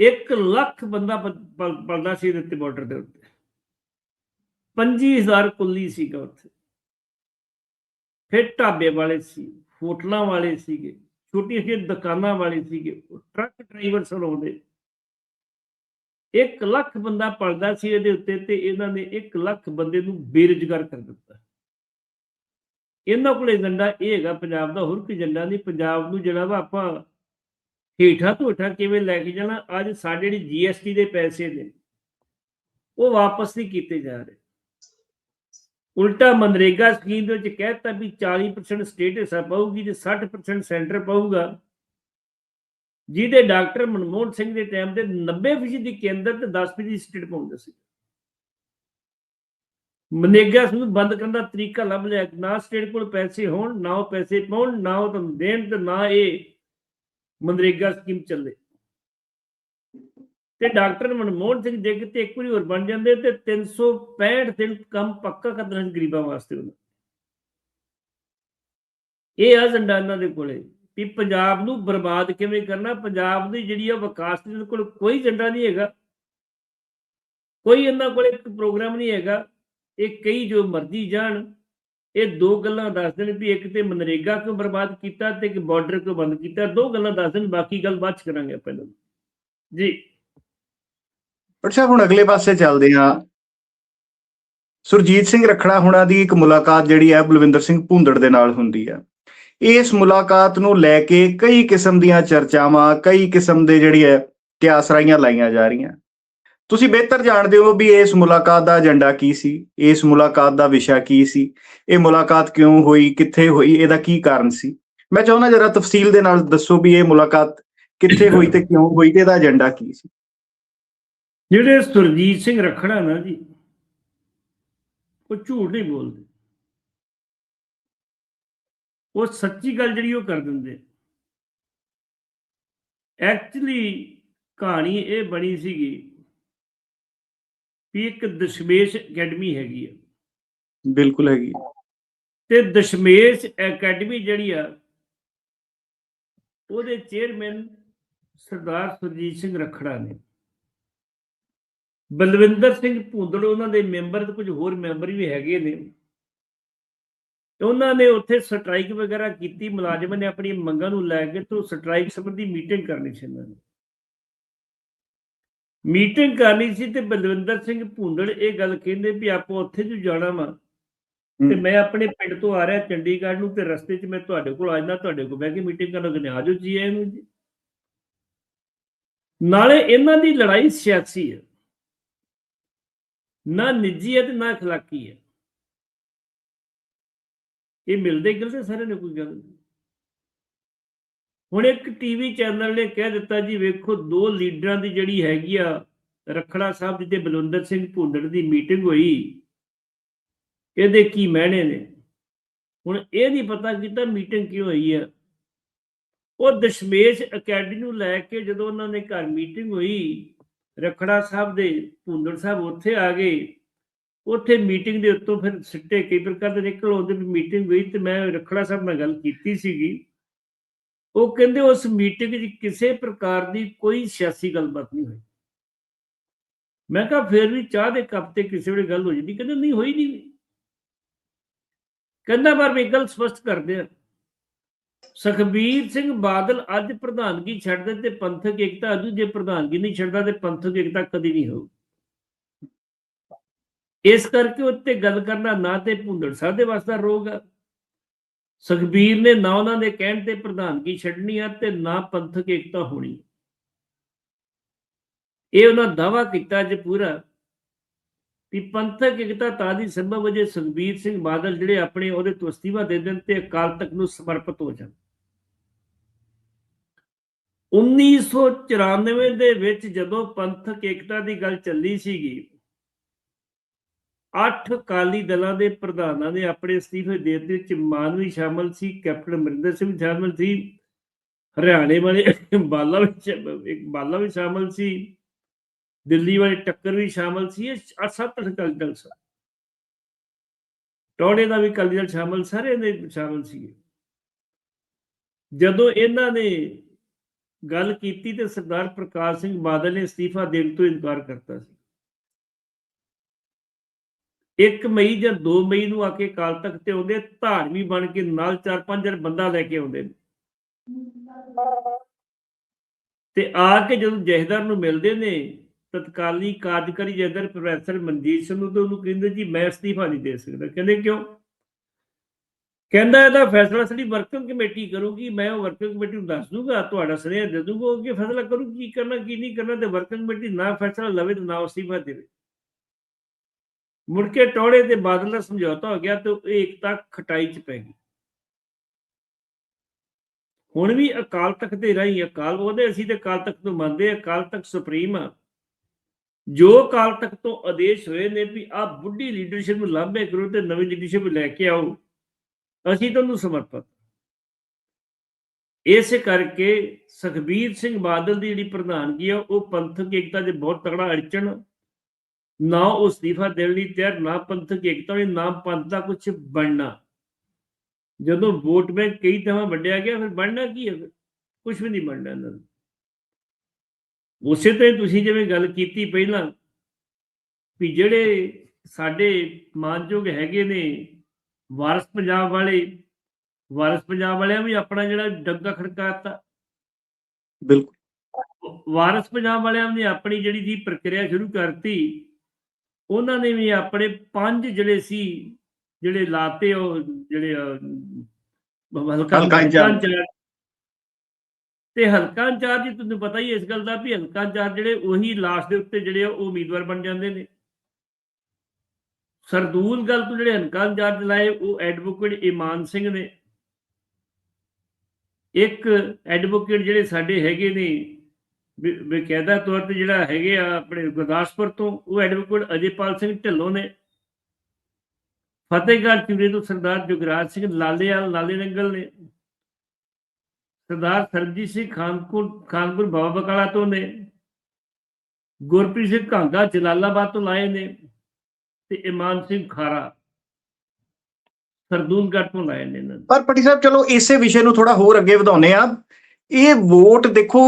1 ਲੱਖ ਬੰਦਾ ਪਲਦਾ ਸੀ ਦਿੱਤੇ ਬਾਰਡਰ ਦੇ ਉੱਤੇ। 25000 ਕੁੱਲੀ ਸੀਗਾ ਉੱਥੇ। ਫਿਰ ਢਾਬੇ ਵਾਲੇ ਸੀ, ਹੋਟਲਾਂ ਵਾਲੇ ਸੀਗੇ, ਛੋਟੀਆਂ ਛੋਟੀਆਂ ਦੁਕਾਨਾਂ ਵਾਲੇ ਸੀਗੇ ਟਰੱਕ ਡਰਾਈਵਰ ਸਲਾਉਂਦੇ 1 ਲੱਖ ਬੰਦਾ ਪਲਦਾ ਸੀ ਇਹਦੇ ਉੱਤੇ ਤੇ ਇਹਨਾਂ ਨੇ 1 ਲੱਖ ਬੰਦੇ ਨੂੰ ਬੇਰੁਜ਼ਗਾਰ ਕਰ ਦਿੱਤਾ। ਇਹਨਾਂ ਕੋਲ ਏਜੰਡਾ ਇਹ ਹੈਗਾ, ਪੰਜਾਬ ਦਾ ਹੋਰ ਕੋਈ ਏਜੰਡਾ ਨਹੀਂ। ਪੰਜਾਬ ਨੂੰ ਜਿਹੜਾ ਵਾ ਆਪਾਂ ਹੇਠਾਂ ਤੋਂ ਕਿਵੇਂ ਲੈ ਕੇ ਜਾਣਾ, ਅੱਜ ਸਾਡੇ ਜਿਹੜੀ ਜੀਐਸਟੀ ਦੇ ਪੈਸੇ ਨੇ, ਉਹ ਵਾਪਸ ਨਹੀਂ ਕੀਤੇ ਜਾ ਰਹੇ। ਉਲਟਾ ਮਨਰੇਗਾ ਸਕੀਮ ਦੇ ਵਿੱਚ ਕਹਿਤਾ ਵੀ 40% ਸਟੇਟ ਹਿੱਸਾ ਪਾਊਗੀ ਤੇ 60% ਸੈਂਟਰ ਪਾਊਗਾ। ਜਿਹਦੇ ਡਾਕਟਰ ਮਨਮੋਹਨ ਸਿੰਘ ਦੇ ਟਾਈਮ ਤੇ 90% ਕੇਂਦਰ ਤੇ 10% ਸਟੇਟ ਪਾਉਂਦੇ ਸੀ। ਮਨੇਗਾ ਨੂੰ ਬੰਦ ਕਰਨ ਦਾ ਤਰੀਕਾ ਲੱਭ ਲਿਆ। ਨਾ ਸਟੇਟ ਕੋਲ ਪੈਸੇ ਹੋਣ, ਨਾ ਉਹ ਪੈਸੇ ਪਾਉਣ, ਨਾ ਉਹ ਤੁਹਾਨੂੰ ਦੇਣ ਤੇ ਨਾ ਇਹ ਮਨਰੇਗਾ ਸਕੀਮ ਚੱਲੇ। ਤੇ ਡਾਕਟਰ ਮਨਮੋਹਨ ਸਿੰਘ ਜੇ ਕਿਤੇ ਇੱਕ ਵਾਰੀ ਹੋਰ ਬਣ ਜਾਂਦੇ ਤੇ 365 ਦਿਨ ਕੰਮ ਪੱਕਾ ਕਰ ਦੇਣਾ ਗਰੀਬਾਂ ਵਾਸਤੇ ਉਹਨਾਂ। ਇਹ ਆ ਏਜੰਡਾ ਦੇ ਕੋਲੇ ਵੀ ਪੰਜਾਬ ਨੂੰ ਬਰਬਾਦ ਕਿਵੇਂ ਕਰਨਾ, ਪੰਜਾਬ ਦੀ ਜਿਹੜੀ ਆ ਵਿਕਾਸ ਦੇ ਕੋਲ ਕੋਈ ਏਜੰਡਾ ਨਹੀਂ ਹੈਗਾ। ਕੋਈ ਇਹਨਾਂ ਕੋਲ ਇੱਕ ਪ੍ਰੋਗਰਾਮ ਨਹੀਂ ਹੈਗਾ। ਇਹ ਕਈ ਜੋ ਮਰਜ਼ੀ ਜਾਣ, ਇਹ ਦੋ ਗੱਲਾਂ ਦੱਸ ਦੇਣ ਵੀ ਇੱਕ ਤੇ ਮਨਰੇਗਾ ਕਿਉਂ ਬਰਬਾਦ ਕੀਤਾ ਤੇ ਇੱਕ ਬਾਰਡਰ ਕਿਉਂ ਬੰਦ ਕੀਤਾ, ਦੋ ਗੱਲਾਂ ਦੱਸ ਦੇਣ, ਬਾਕੀ ਗੱਲ ਬਾਅਦ ਚ ਕਰਾਂਗੇ ਪਹਿਲਾਂ ਇਹਨਾਂ ਦੀ। ਜੀ। ਪਰ ਹੁਣ ਅਗਲੇ ਪਾਸੇ ਚੱਲਦੇ ਹਾਂ। ਸੁਰਜੀਤ ਸਿੰਘ ਰਖੜਾ ਹੁਣਾਂ ਦੀ ਇੱਕ ਮੁਲਾਕਾਤ ਜਿਹੜੀ ਹੈ, ਬਲਵਿੰਦਰ ਸਿੰਘ ਭੁੰਦੜ ਦੇ ਨਾਲ ਹੁੰਦੀ ਹੈ। ਇਸ ਮੁਲਾਕਾਤ ਨੂੰ ਲੈ ਕੇ ਕਈ ਕਿਸਮ ਦੀਆਂ ਚਰਚਾਵਾਂ, ਕਈ ਕਿਸਮ ਦੇ ਜਿਹੜੀ ਹੈ, ਕਿਆਸਰਾਈਆਂ ਲਾਈਆਂ ਜਾ ਰਹੀਆਂ। ਤੁਸੀਂ ਬਿਹਤਰ ਜਾਣਦੇ ਹੋ ਵੀ ਇਸ ਮੁਲਾਕਾਤ ਦਾ ਏਜੰਡਾ ਕੀ ਸੀ? ਇਸ ਮੁਲਾਕਾਤ ਦਾ ਵਿਸ਼ਾ ਕੀ ਸੀ? ਇਹ ਮੁਲਾਕਾਤ ਕਿਉਂ ਹੋਈ? ਕਿੱਥੇ ਹੋਈ? ਇਹਦਾ ਕੀ ਕਾਰਨ ਸੀ? ਮੈਂ ਚਾਹੁੰਦਾ ਜਰਾ ਤਫਸੀਲ ਦੇ ਨਾਲ ਦੱਸੋ ਵੀ ਇਹ ਮੁਲਾਕਾਤ ਕਿੱਥੇ ਹੋਈ ਤੇ ਕਿਉਂ ਹੋਈ ਤੇ ਇਹਦਾ ਏਜੰਡਾ ਕੀ ਸੀ? ਜਿਹੜੇ ਸੁਰਜੀਤ ਸਿੰਘ ਰਖੜਾ ਨਾ ਜੀ, ਉਹ ਝੂਠ ਨਹੀਂ ਬੋਲਦੇ। ਉਹ ਸੱਚੀ ਗੱਲ ਜਿਹੜੀ ਉਹ ਕਰ ਦਿੰਦੇ। ਐਕਚੁਅਲੀ ਕਹਾਣੀ ਇਹ ਬਣੀ ਸੀਗੀ ਵੀ ਇੱਕ ਦਸ਼ਮੇਸ਼ ਅਕੈਡਮੀ ਹੈਗੀ ਆ। ਬਿਲਕੁਲ ਹੈਗੀ। ਤੇ ਦਸ਼ਮੇਸ਼ ਅਕੈਡਮੀ ਜਿਹੜੀ ਆ ਉਹਦੇ ਚੇਅਰਮੈਨ ਸਰਦਾਰ ਸੁਰਜੀਤ ਸਿੰਘ ਰਖੜਾ ਨੇ। ਬਲਵਿੰਦਰ ਸਿੰਘ ਭੁੰਦੜ ਉਹਨਾਂ ਦੇ ਮੈਂਬਰ ਤੇ ਕੁਝ ਹੋਰ ਮੈਂਬਰ ਵੀ ਹੈਗੇ ਨੇ। ਤੇ ਉਹਨਾਂ ਨੇ ਉੱਥੇ ਸਟ੍ਰਾਈਕ ਵਗੈਰਾ ਕੀਤੀ। ਮੁਲਾਜ਼ਮਾਂ ਨੇ ਆਪਣੀ ਮੰਗਾਂ ਨੂੰ ਲੈ ਕੇ ਤੋਂ ਸਟ੍ਰਾਈਕ ਸੰਬੰਧੀ ਮੀਟਿੰਗ ਕਰਨੀ ਸੀ ਇਹਨਾਂ ਨੇ। ਮੀਟਿੰਗ ਕਰਨੀ ਸੀ ਤੇ ਬਲਵਿੰਦਰ ਸਿੰਘ ਭੁੰਦੜ ਇਹ ਗੱਲ ਕਹਿੰਦੇ ਵੀ ਆਪਾਂ ਉੱਥੇ ਜੋ ਜਾਣਾ ਵਾ ਤੇ ਮੈਂ ਆਪਣੇ ਪਿੰਡ ਤੋਂ ਆ ਰਿਹਾ ਚੰਡੀਗੜ੍ਹ ਨੂੰ ਤੇ ਰਸਤੇ 'ਚ ਮੈਂ ਤੁਹਾਡੇ ਕੋਲ ਆ ਜਾਂਦਾ ਤੁਹਾਡੇ ਕੋਲ ਬਹਿ ਕੇ ਮੀਟਿੰਗ ਕਰਨ ਲੱਗਨੇ ਆ ਜਾਓ ਜੀ ਇਹਨੂੰ ਜੀ ਨਾਲੇ ਇਹਨਾਂ ਦੀ ਲੜਾਈ ਸਿਆਸੀ ਹੈ ਨਾ ਨਿੱਜੀ ਹੈ ਤੇ ਨਾ اخلاقی ਹੈ ਇਹ ਮਿਲਦੇ ਗਿਲਦੇ ਸਾਰੇ ਨੇ ਕੋਈ ਗੱਲ ਨਹੀਂ ਹੁਣ ਇੱਕ ਟੀਵੀ ਚੈਨਲ ਨੇ ਕਹਿ ਦਿੱਤਾ ਜੀ, ਵੇਖੋ, ਦੋ ਲੀਡਰਾਂ ਦੀ ਜਿਹੜੀ ਹੈਗੀ ਆ, ਰਖੜਾ ਸਾਹਿਬ ਜੀ ਤੇ ਬਲਵੰਦਰ ਸਿੰਘ ਭੁੰਦੜ ਦੀ ਮੀਟਿੰਗ ਹੋਈ। ਇਹਦੇ ਕੀ ਮਹਿਣੇ ਨੇ? ਹੁਣ ਇਹ ਨਹੀਂ ਪਤਾ ਕੀਤਾ ਮੀਟਿੰਗ ਕਿਉਂ ਹੋਈ ਆ। ਉਹ ਦਸ਼ਮੇਸ਼ ਅਕੈਡਮੀ ਨੂੰ ਲੈ ਕੇ ਜਦੋਂ ਉਹਨਾਂ ਨੇ ਘਰ ਮੀਟਿੰਗ ਹੋਈ, ਰਖੜਾ ਸਾਹਿਬ ਦੇ ਭੁੰਦੜ ਸਾਹਿਬ ਉੱਥੇ ਆ ਗਏ। ਉੱਥੇ ਮੀਟਿੰਗ ਦੇ ਉੱਤੋਂ ਫਿਰ ਸਿੱਟੇ ਕਈ ਪ੍ਰਕਾਰ ਦੇ ਨਿਕਲ ਆਉਂਦੇ ਵੀ ਮੀਟਿੰਗ ਹੋਈ ਤੇ ਮੈਂ ਰਖੜਾ ਸਾਹਿਬ ਨਾਲ ਗੱਲ ਕੀਤੀ ਸੀਗੀ। ਉਹ ਕਹਿੰਦੇ ਉਸ ਮੀਟਿੰਗ 'ਚ ਕਿਸੇ ਪ੍ਰਕਾਰ ਦੀ ਕੋਈ ਸਿਆਸੀ ਗੱਲਬਾਤ ਨਹੀਂ ਹੋਈ। ਮੈਂ ਕਿਹਾ ਫਿਰ ਵੀ ਚਾਹ ਦੇ ਕੱਪ ਤੇ ਕਿਸੇ ਵੇਲੇ ਗੱਲ ਹੋ ਜਾਂਦੀ। ਕਹਿੰਦੇ ਨਹੀਂ, ਹੋਈ ਨਹੀਂ। ਕਹਿੰਦਾ ਪਰ ਮੈਂ ਇੱਕ ਗੱਲ ਸਪਸ਼ਟ ਕਰਦੇ ਆ। ਸੁਖਬੀਰ ਸਿੰਘ ਬਾਦਲ ਅੱਜ ਪ੍ਰਧਾਨਗੀ ਛੱਡਦੇ ਤੇ ਪੰਥਕ ਏਕਤਾ ਅਜੂ ਜੇ ਪ੍ਰਧਾਨਗੀ ਨਹੀਂ ਛੱਡਦਾ ਤੇ ਪੰਥਕ ਏਕਤਾ ਕਦੀ ਨਹੀਂ ਹੋਊ। ਇਸ ਕਰਕੇ ਉੱਤੇ ਗੱਲ ਕਰਨਾ ਨਾ ਤੇ ਭੁੰਦੜ ਸਾਹਿਬ ਦੇ ਵਾਸਤੇ ਰੋਗ ਆ। ਸੁਖਬੀਰ ਨੇ ਨਾ ਉਹਨਾਂ ਦੇ ਕਹਿਣ ਤੇ ਪ੍ਰਧਾਨਗੀ ਛੱਡਣੀ ਆ ਤੇ ਨਾ ਪੰਥਕ ਏਕਤਾ ਹੋਣੀ। ਇਹ ਉਹਨਾਂ ਦਾਵਾ ਕੀਤਾ ਜੇ ਪੂਰਾ ਕਿ ਪੰਥਕ ਏਕਤਾ ਤਾਂ ਦੀ ਸੰਭਵ ਵਜੇ ਸੁਖਬੀਰ ਸਿੰਘ ਬਾਦਲ ਜਿਹੜੇ ਆਪਣੇ ਉਹਦੇ ਤੋਂ ਅਸਤੀਫਾ ਦੇ ਦੇਣ ਤੇ ਅਕਾਲ ਤਖਤ ਨੂੰ ਸਮਰਪਿਤ ਹੋ ਜਾਣ। 1994 ਦੇ ਵਿੱਚ ਜਦੋਂ ਪੰਥਕ ਏਕਤਾ ਦੀ ਗੱਲ ਚੱਲੀ ਸੀਗੀ ਅੱਠ ਅਕਾਲੀ ਦਲਾਂ ਦੇ ਪ੍ਰਧਾਨਾਂ ਨੇ ਆਪਣੇ ਅਸਤੀਫੇ ਦੇ ਦਿੱਤੇ ਵਿੱਚ ਮਾਨ ਵੀ ਸ਼ਾਮਲ ਸੀ, ਕੈਪਟਨ ਅਮਰਿੰਦਰ ਸਿੰਘ ਵੀ ਸ਼ਾਮਲ ਸੀ, ਹਰਿਆਣੇ ਵਾਲੇ ਬਾਲਾ ਵੀ ਇੱਕ ਬਾਲਾ ਵੀ ਸ਼ਾਮਲ ਸੀ, ਦਿੱਲੀ ਵਾਲੇ ਟੱਕਰ ਵੀ ਸ਼ਾਮਲ ਸੀ, ਇਹ ਅੱਠ ਸੱਤ ਅਕਾਲੀ ਦਲ ਸਨ। ਟੋੜੇ ਦਾ ਵੀ ਅਕਾਲੀ ਦਲ ਸ਼ਾਮਲ ਸਾਰੇ ਦੇ ਸ਼ਾਮਲ ਸੀ ਜਦੋਂ ਇਹਨਾਂ ਨੇ ਗੱਲ ਕੀਤੀ ਤੇ ਸਰਦਾਰ ਪ੍ਰਕਾਸ਼ ਸਿੰਘ ਬਾਦਲ ਨੇ ਅਸਤੀਫਾ ਦੇਣ ਤੋਂ ਇਨਕਾਰ ਕਰਤਾ ਸੀ। 1 ਮਈ ਜਾਂ 2 ਮਈ ਨੂੰ ਆ ਕੇ ਕਾਲ ਤਖਤ ਤੇ ਆਉਂਦੇ ਧਾਰਮੀ ਬਣ ਕੇ ਨਾਲ 4-5 ਬੰਦਾ ਲੈ ਕੇ ਆਉਂਦੇ ਨੇ। ਤੇ ਆ ਕੇ ਜਦੋਂ ਜਹਦਰ ਨੂੰ ਮਿਲਦੇ ਨੇ, ਤਤਕਾਲੀ ਕਾਰਜਕਾਰੀ ਜਹਦਰ ਪ੍ਰੋਫੈਸਰ ਮਨਜੀਤ ਸਿੰਘ ਨੂੰ ਤੇ ਉਹਨੂੰ ਕਹਿੰਦੇ, ਜੀ, ਮੈਂ ਅਸਤੀਫਾ ਨਹੀਂ ਦੇ ਸਕਦਾ। ਕਹਿੰਦੇ, ਕਿਉਂ? ਕਹਿੰਦਾ, ਇਹਦਾ ਫੈਸਲਾ ਸਾਡੀ ਵਰਕਿੰਗ ਕਮੇਟੀ ਕਰੂਗੀ, ਮੈਂ ਉਹ ਵਰਕਿੰਗ ਕਮੇਟੀ ਨੂੰ ਦੱਸ ਦੂੰਗਾ, ਤੁਹਾਡਾ ਸੁਨੇਹਾ ਦੇ ਦੂੰਗਾ, ਉਹ ਕੀ ਫੈਸਲਾ ਕਰੂ ਕੀ ਕਰਨਾ, ਕੀ ਨਹੀਂ ਕਰਨਾ ਤੇ ਵਰਕਿੰਗ ਕਮੇਟੀ ਨਾ ਫੈਸਲਾ ਲਵੇ ਤੇ ਨਾ ਅਸਤੀਫਾ ਦੇਵੇ। ਮੁੜ ਕੇ ਟੋੜੇ ਤੇ ਬਾਦਲ ਦਾ ਸਮਝੌਤਾ ਹੋ ਗਿਆ ਤੇ ਇਹ ਏਕਤਾ ਖਟਾਈ ਚ ਪੈ ਗਈ। ਹੁਣ ਵੀ ਅਕਾਲ ਤਖਤ ਦੇ ਰਾਹੀਂ ਅਕਾਲ, ਉਹਦੇ ਅਸੀਂ ਤੇ ਅਕਾਲ ਤਖਤ ਨੂੰ ਮੰਨਦੇ ਅਕਾਲ ਤਖਤ ਸੁਪਰੀਮ ਆ। ਜੋ ਅਕਾਲ ਤਖਤ ਤੋਂ ਆਦੇਸ਼ ਹੋਏ ਨੇ ਵੀ ਆ ਬੁੱਢੀ ਲੀਡਰਸ਼ਿਪ ਨੂੰ ਲਾਂਭੇ ਕਰੋ ਤੇ ਨਵੀਂ ਲੀਡਰਸ਼ਿਪ ਲੈ ਕੇ ਆਓ, ਅਸੀਂ ਤੁਹਾਨੂੰ ਸਮਰਪਿਤ ਇਸ ਕਰਕੇ ਸੁਖਬੀਰ ਸਿੰਘ ਬਾਦਲ ਦੀ ਜਿਹੜੀ ਪ੍ਰਧਾਨਗੀ ਆ, ਉਹ ਪੰਥਕ ਏਕਤਾ ਦੇ ਬਹੁਤ ਤਗੜਾ ਅੜਚਣ ਨਾ ਉਹ ਅਸਤੀਫਾ ਦੇਣ ਲਈ ਤਿਆਰ ਨਾ ਪੰਥਕ ਏਕਤਾ ਨੇ ਨਾ ਪੰਥ ਦਾ ਕੁਝ ਬਣਨਾ। ਜਦੋਂ ਵੋਟ ਬੈਂਕ ਕਈ ਤਰ੍ਹਾਂ ਵੰਡਿਆ ਗਿਆ ਫਿਰ ਬਣਨਾ ਕੀ ਹੈ ਕੁਝ ਵੀ ਨਹੀਂ ਬਣਨਾ ਇਹਨਾਂ ਦਾ ਉਸੇ ਹੀ ਤੁਸੀਂ ਜਿਵੇਂ ਗੱਲ ਕੀਤੀ ਪਹਿਲਾਂ ਵੀ ਜਿਹੜੇ ਸਾਡੇ ਮਾਨਯੋਗ ਹੈਗੇ ਨੇ ਵਾਰਸ ਪੰਜਾਬ ਵਾਲੇ ਵਾਰਸ ਪੰਜਾਬ ਵਾਲਿਆਂ ਵੀ ਆਪਣਾ ਜਿਹੜਾ ਡੱਗਾ ਖੜਕਾਤਾ। ਬਿਲਕੁਲ। ਵਾਰਸ ਪੰਜਾਬ ਵਾਲਿਆਂ ਨੇ ਆਪਣੀ ਜਿਹੜੀ ਦੀ ਪ੍ਰਕਿਰਿਆ ਸ਼ੁਰੂ ਕਰਤੀ ਉਹਨਾਂ ਨੇ ਵੀ ਆਪਣੇ ਪੰਜ ਜਿਹੜੇ ਸੀ ਜਿਹੜੇ ਲਾਤੇ ਉਹ ਜਿਹੜੇ ਹਲਕਾ ਇੰਚਾਰਜ। ਤੇ ਹਲਕਾ ਇੰਚਾਰਜ ਤੁਹਾਨੂੰ ਪਤਾ ਹੀ ਇਸ ਗੱਲ ਦਾ ਵੀ ਹਲਕਾ ਇੰਚਾਰਜ ਜਿਹੜੇ ਉਹੀ ਲਾਸਟ ਦੇ ਉੱਤੇ ਜਿਹੜੇ ਉਹ ਉਮੀਦਵਾਰ ਬਣ ਜਾਂਦੇ ਨੇ। ਸਰਦੂਲ ਗੱਲ ਤੋਂ ਜਿਹੜੇ ਹਲਕਾ ਇੰਚਾਰਜ ਲਾਏ ਉਹ ਐਡਵੋਕੇਟ ਇਮਾਨ ਸਿੰਘ ਨੇ। ਇੱਕ ਐਡਵੋਕੇਟ ਜਿਹੜੇ ਸਾਡੇ ਹੈਗੇ ਨੇ ਬਕਾਇਦਾ ਤੌਰ ਤੇ ਜਿਹੜਾ ਹੈਗੇ ਆ ਆਪਣੇ ਗੁਰਦਾਸਪੁਰ ਤੋਂ, ਉਹ ਐਡਵੋਕੇਟ ਅਜੇਪਾਲ ਸਿੰਘ ਢਿੱਲੋਂ ਨੇ। ਫਤਿਹਗੜ੍ਹ ਚੂਰੇ ਤੋਂ ਸਰਦਾਰ ਜੁਗਰਾਜ ਸਿੰਘ ਲਾਲੇਵਾਲ, ਲਾਲੇ ਨੰਗਲ ਨੇ। ਸਰਦਾਰ ਸਰਬਜੀਤ ਸਿੰਘ ਖਾਨਪੁਰ ਖਾਨਪੁਰ ਬਾਬਾ ਬਕਾਲਾ ਤੋਂ ਨੇ। ਗੁਰਪ੍ਰੀਤ ਸਿੰਘ ਘਾਂਗਾ ਜਲਾਲਾਬਾਦ ਤੋਂ ਲਾਏ ਨੇ ਤੇ ਇਮਾਨ ਸਿੰਘ ਖਾਰਾ ਸਰਦੂਲਗੜ੍ਹ ਤੋਂ ਲਾਏ ਨੇ ਪਰ ਪੱਟੀ ਸਾਹਿਬ, ਚਲੋ ਇਸੇ ਵਿਸ਼ੇ ਨੂੰ ਥੋੜਾ ਹੋਰ ਅੱਗੇ ਵਧਾਉਨੇ ਆ ਇਹ ਵੋਟ ਦੇਖੋ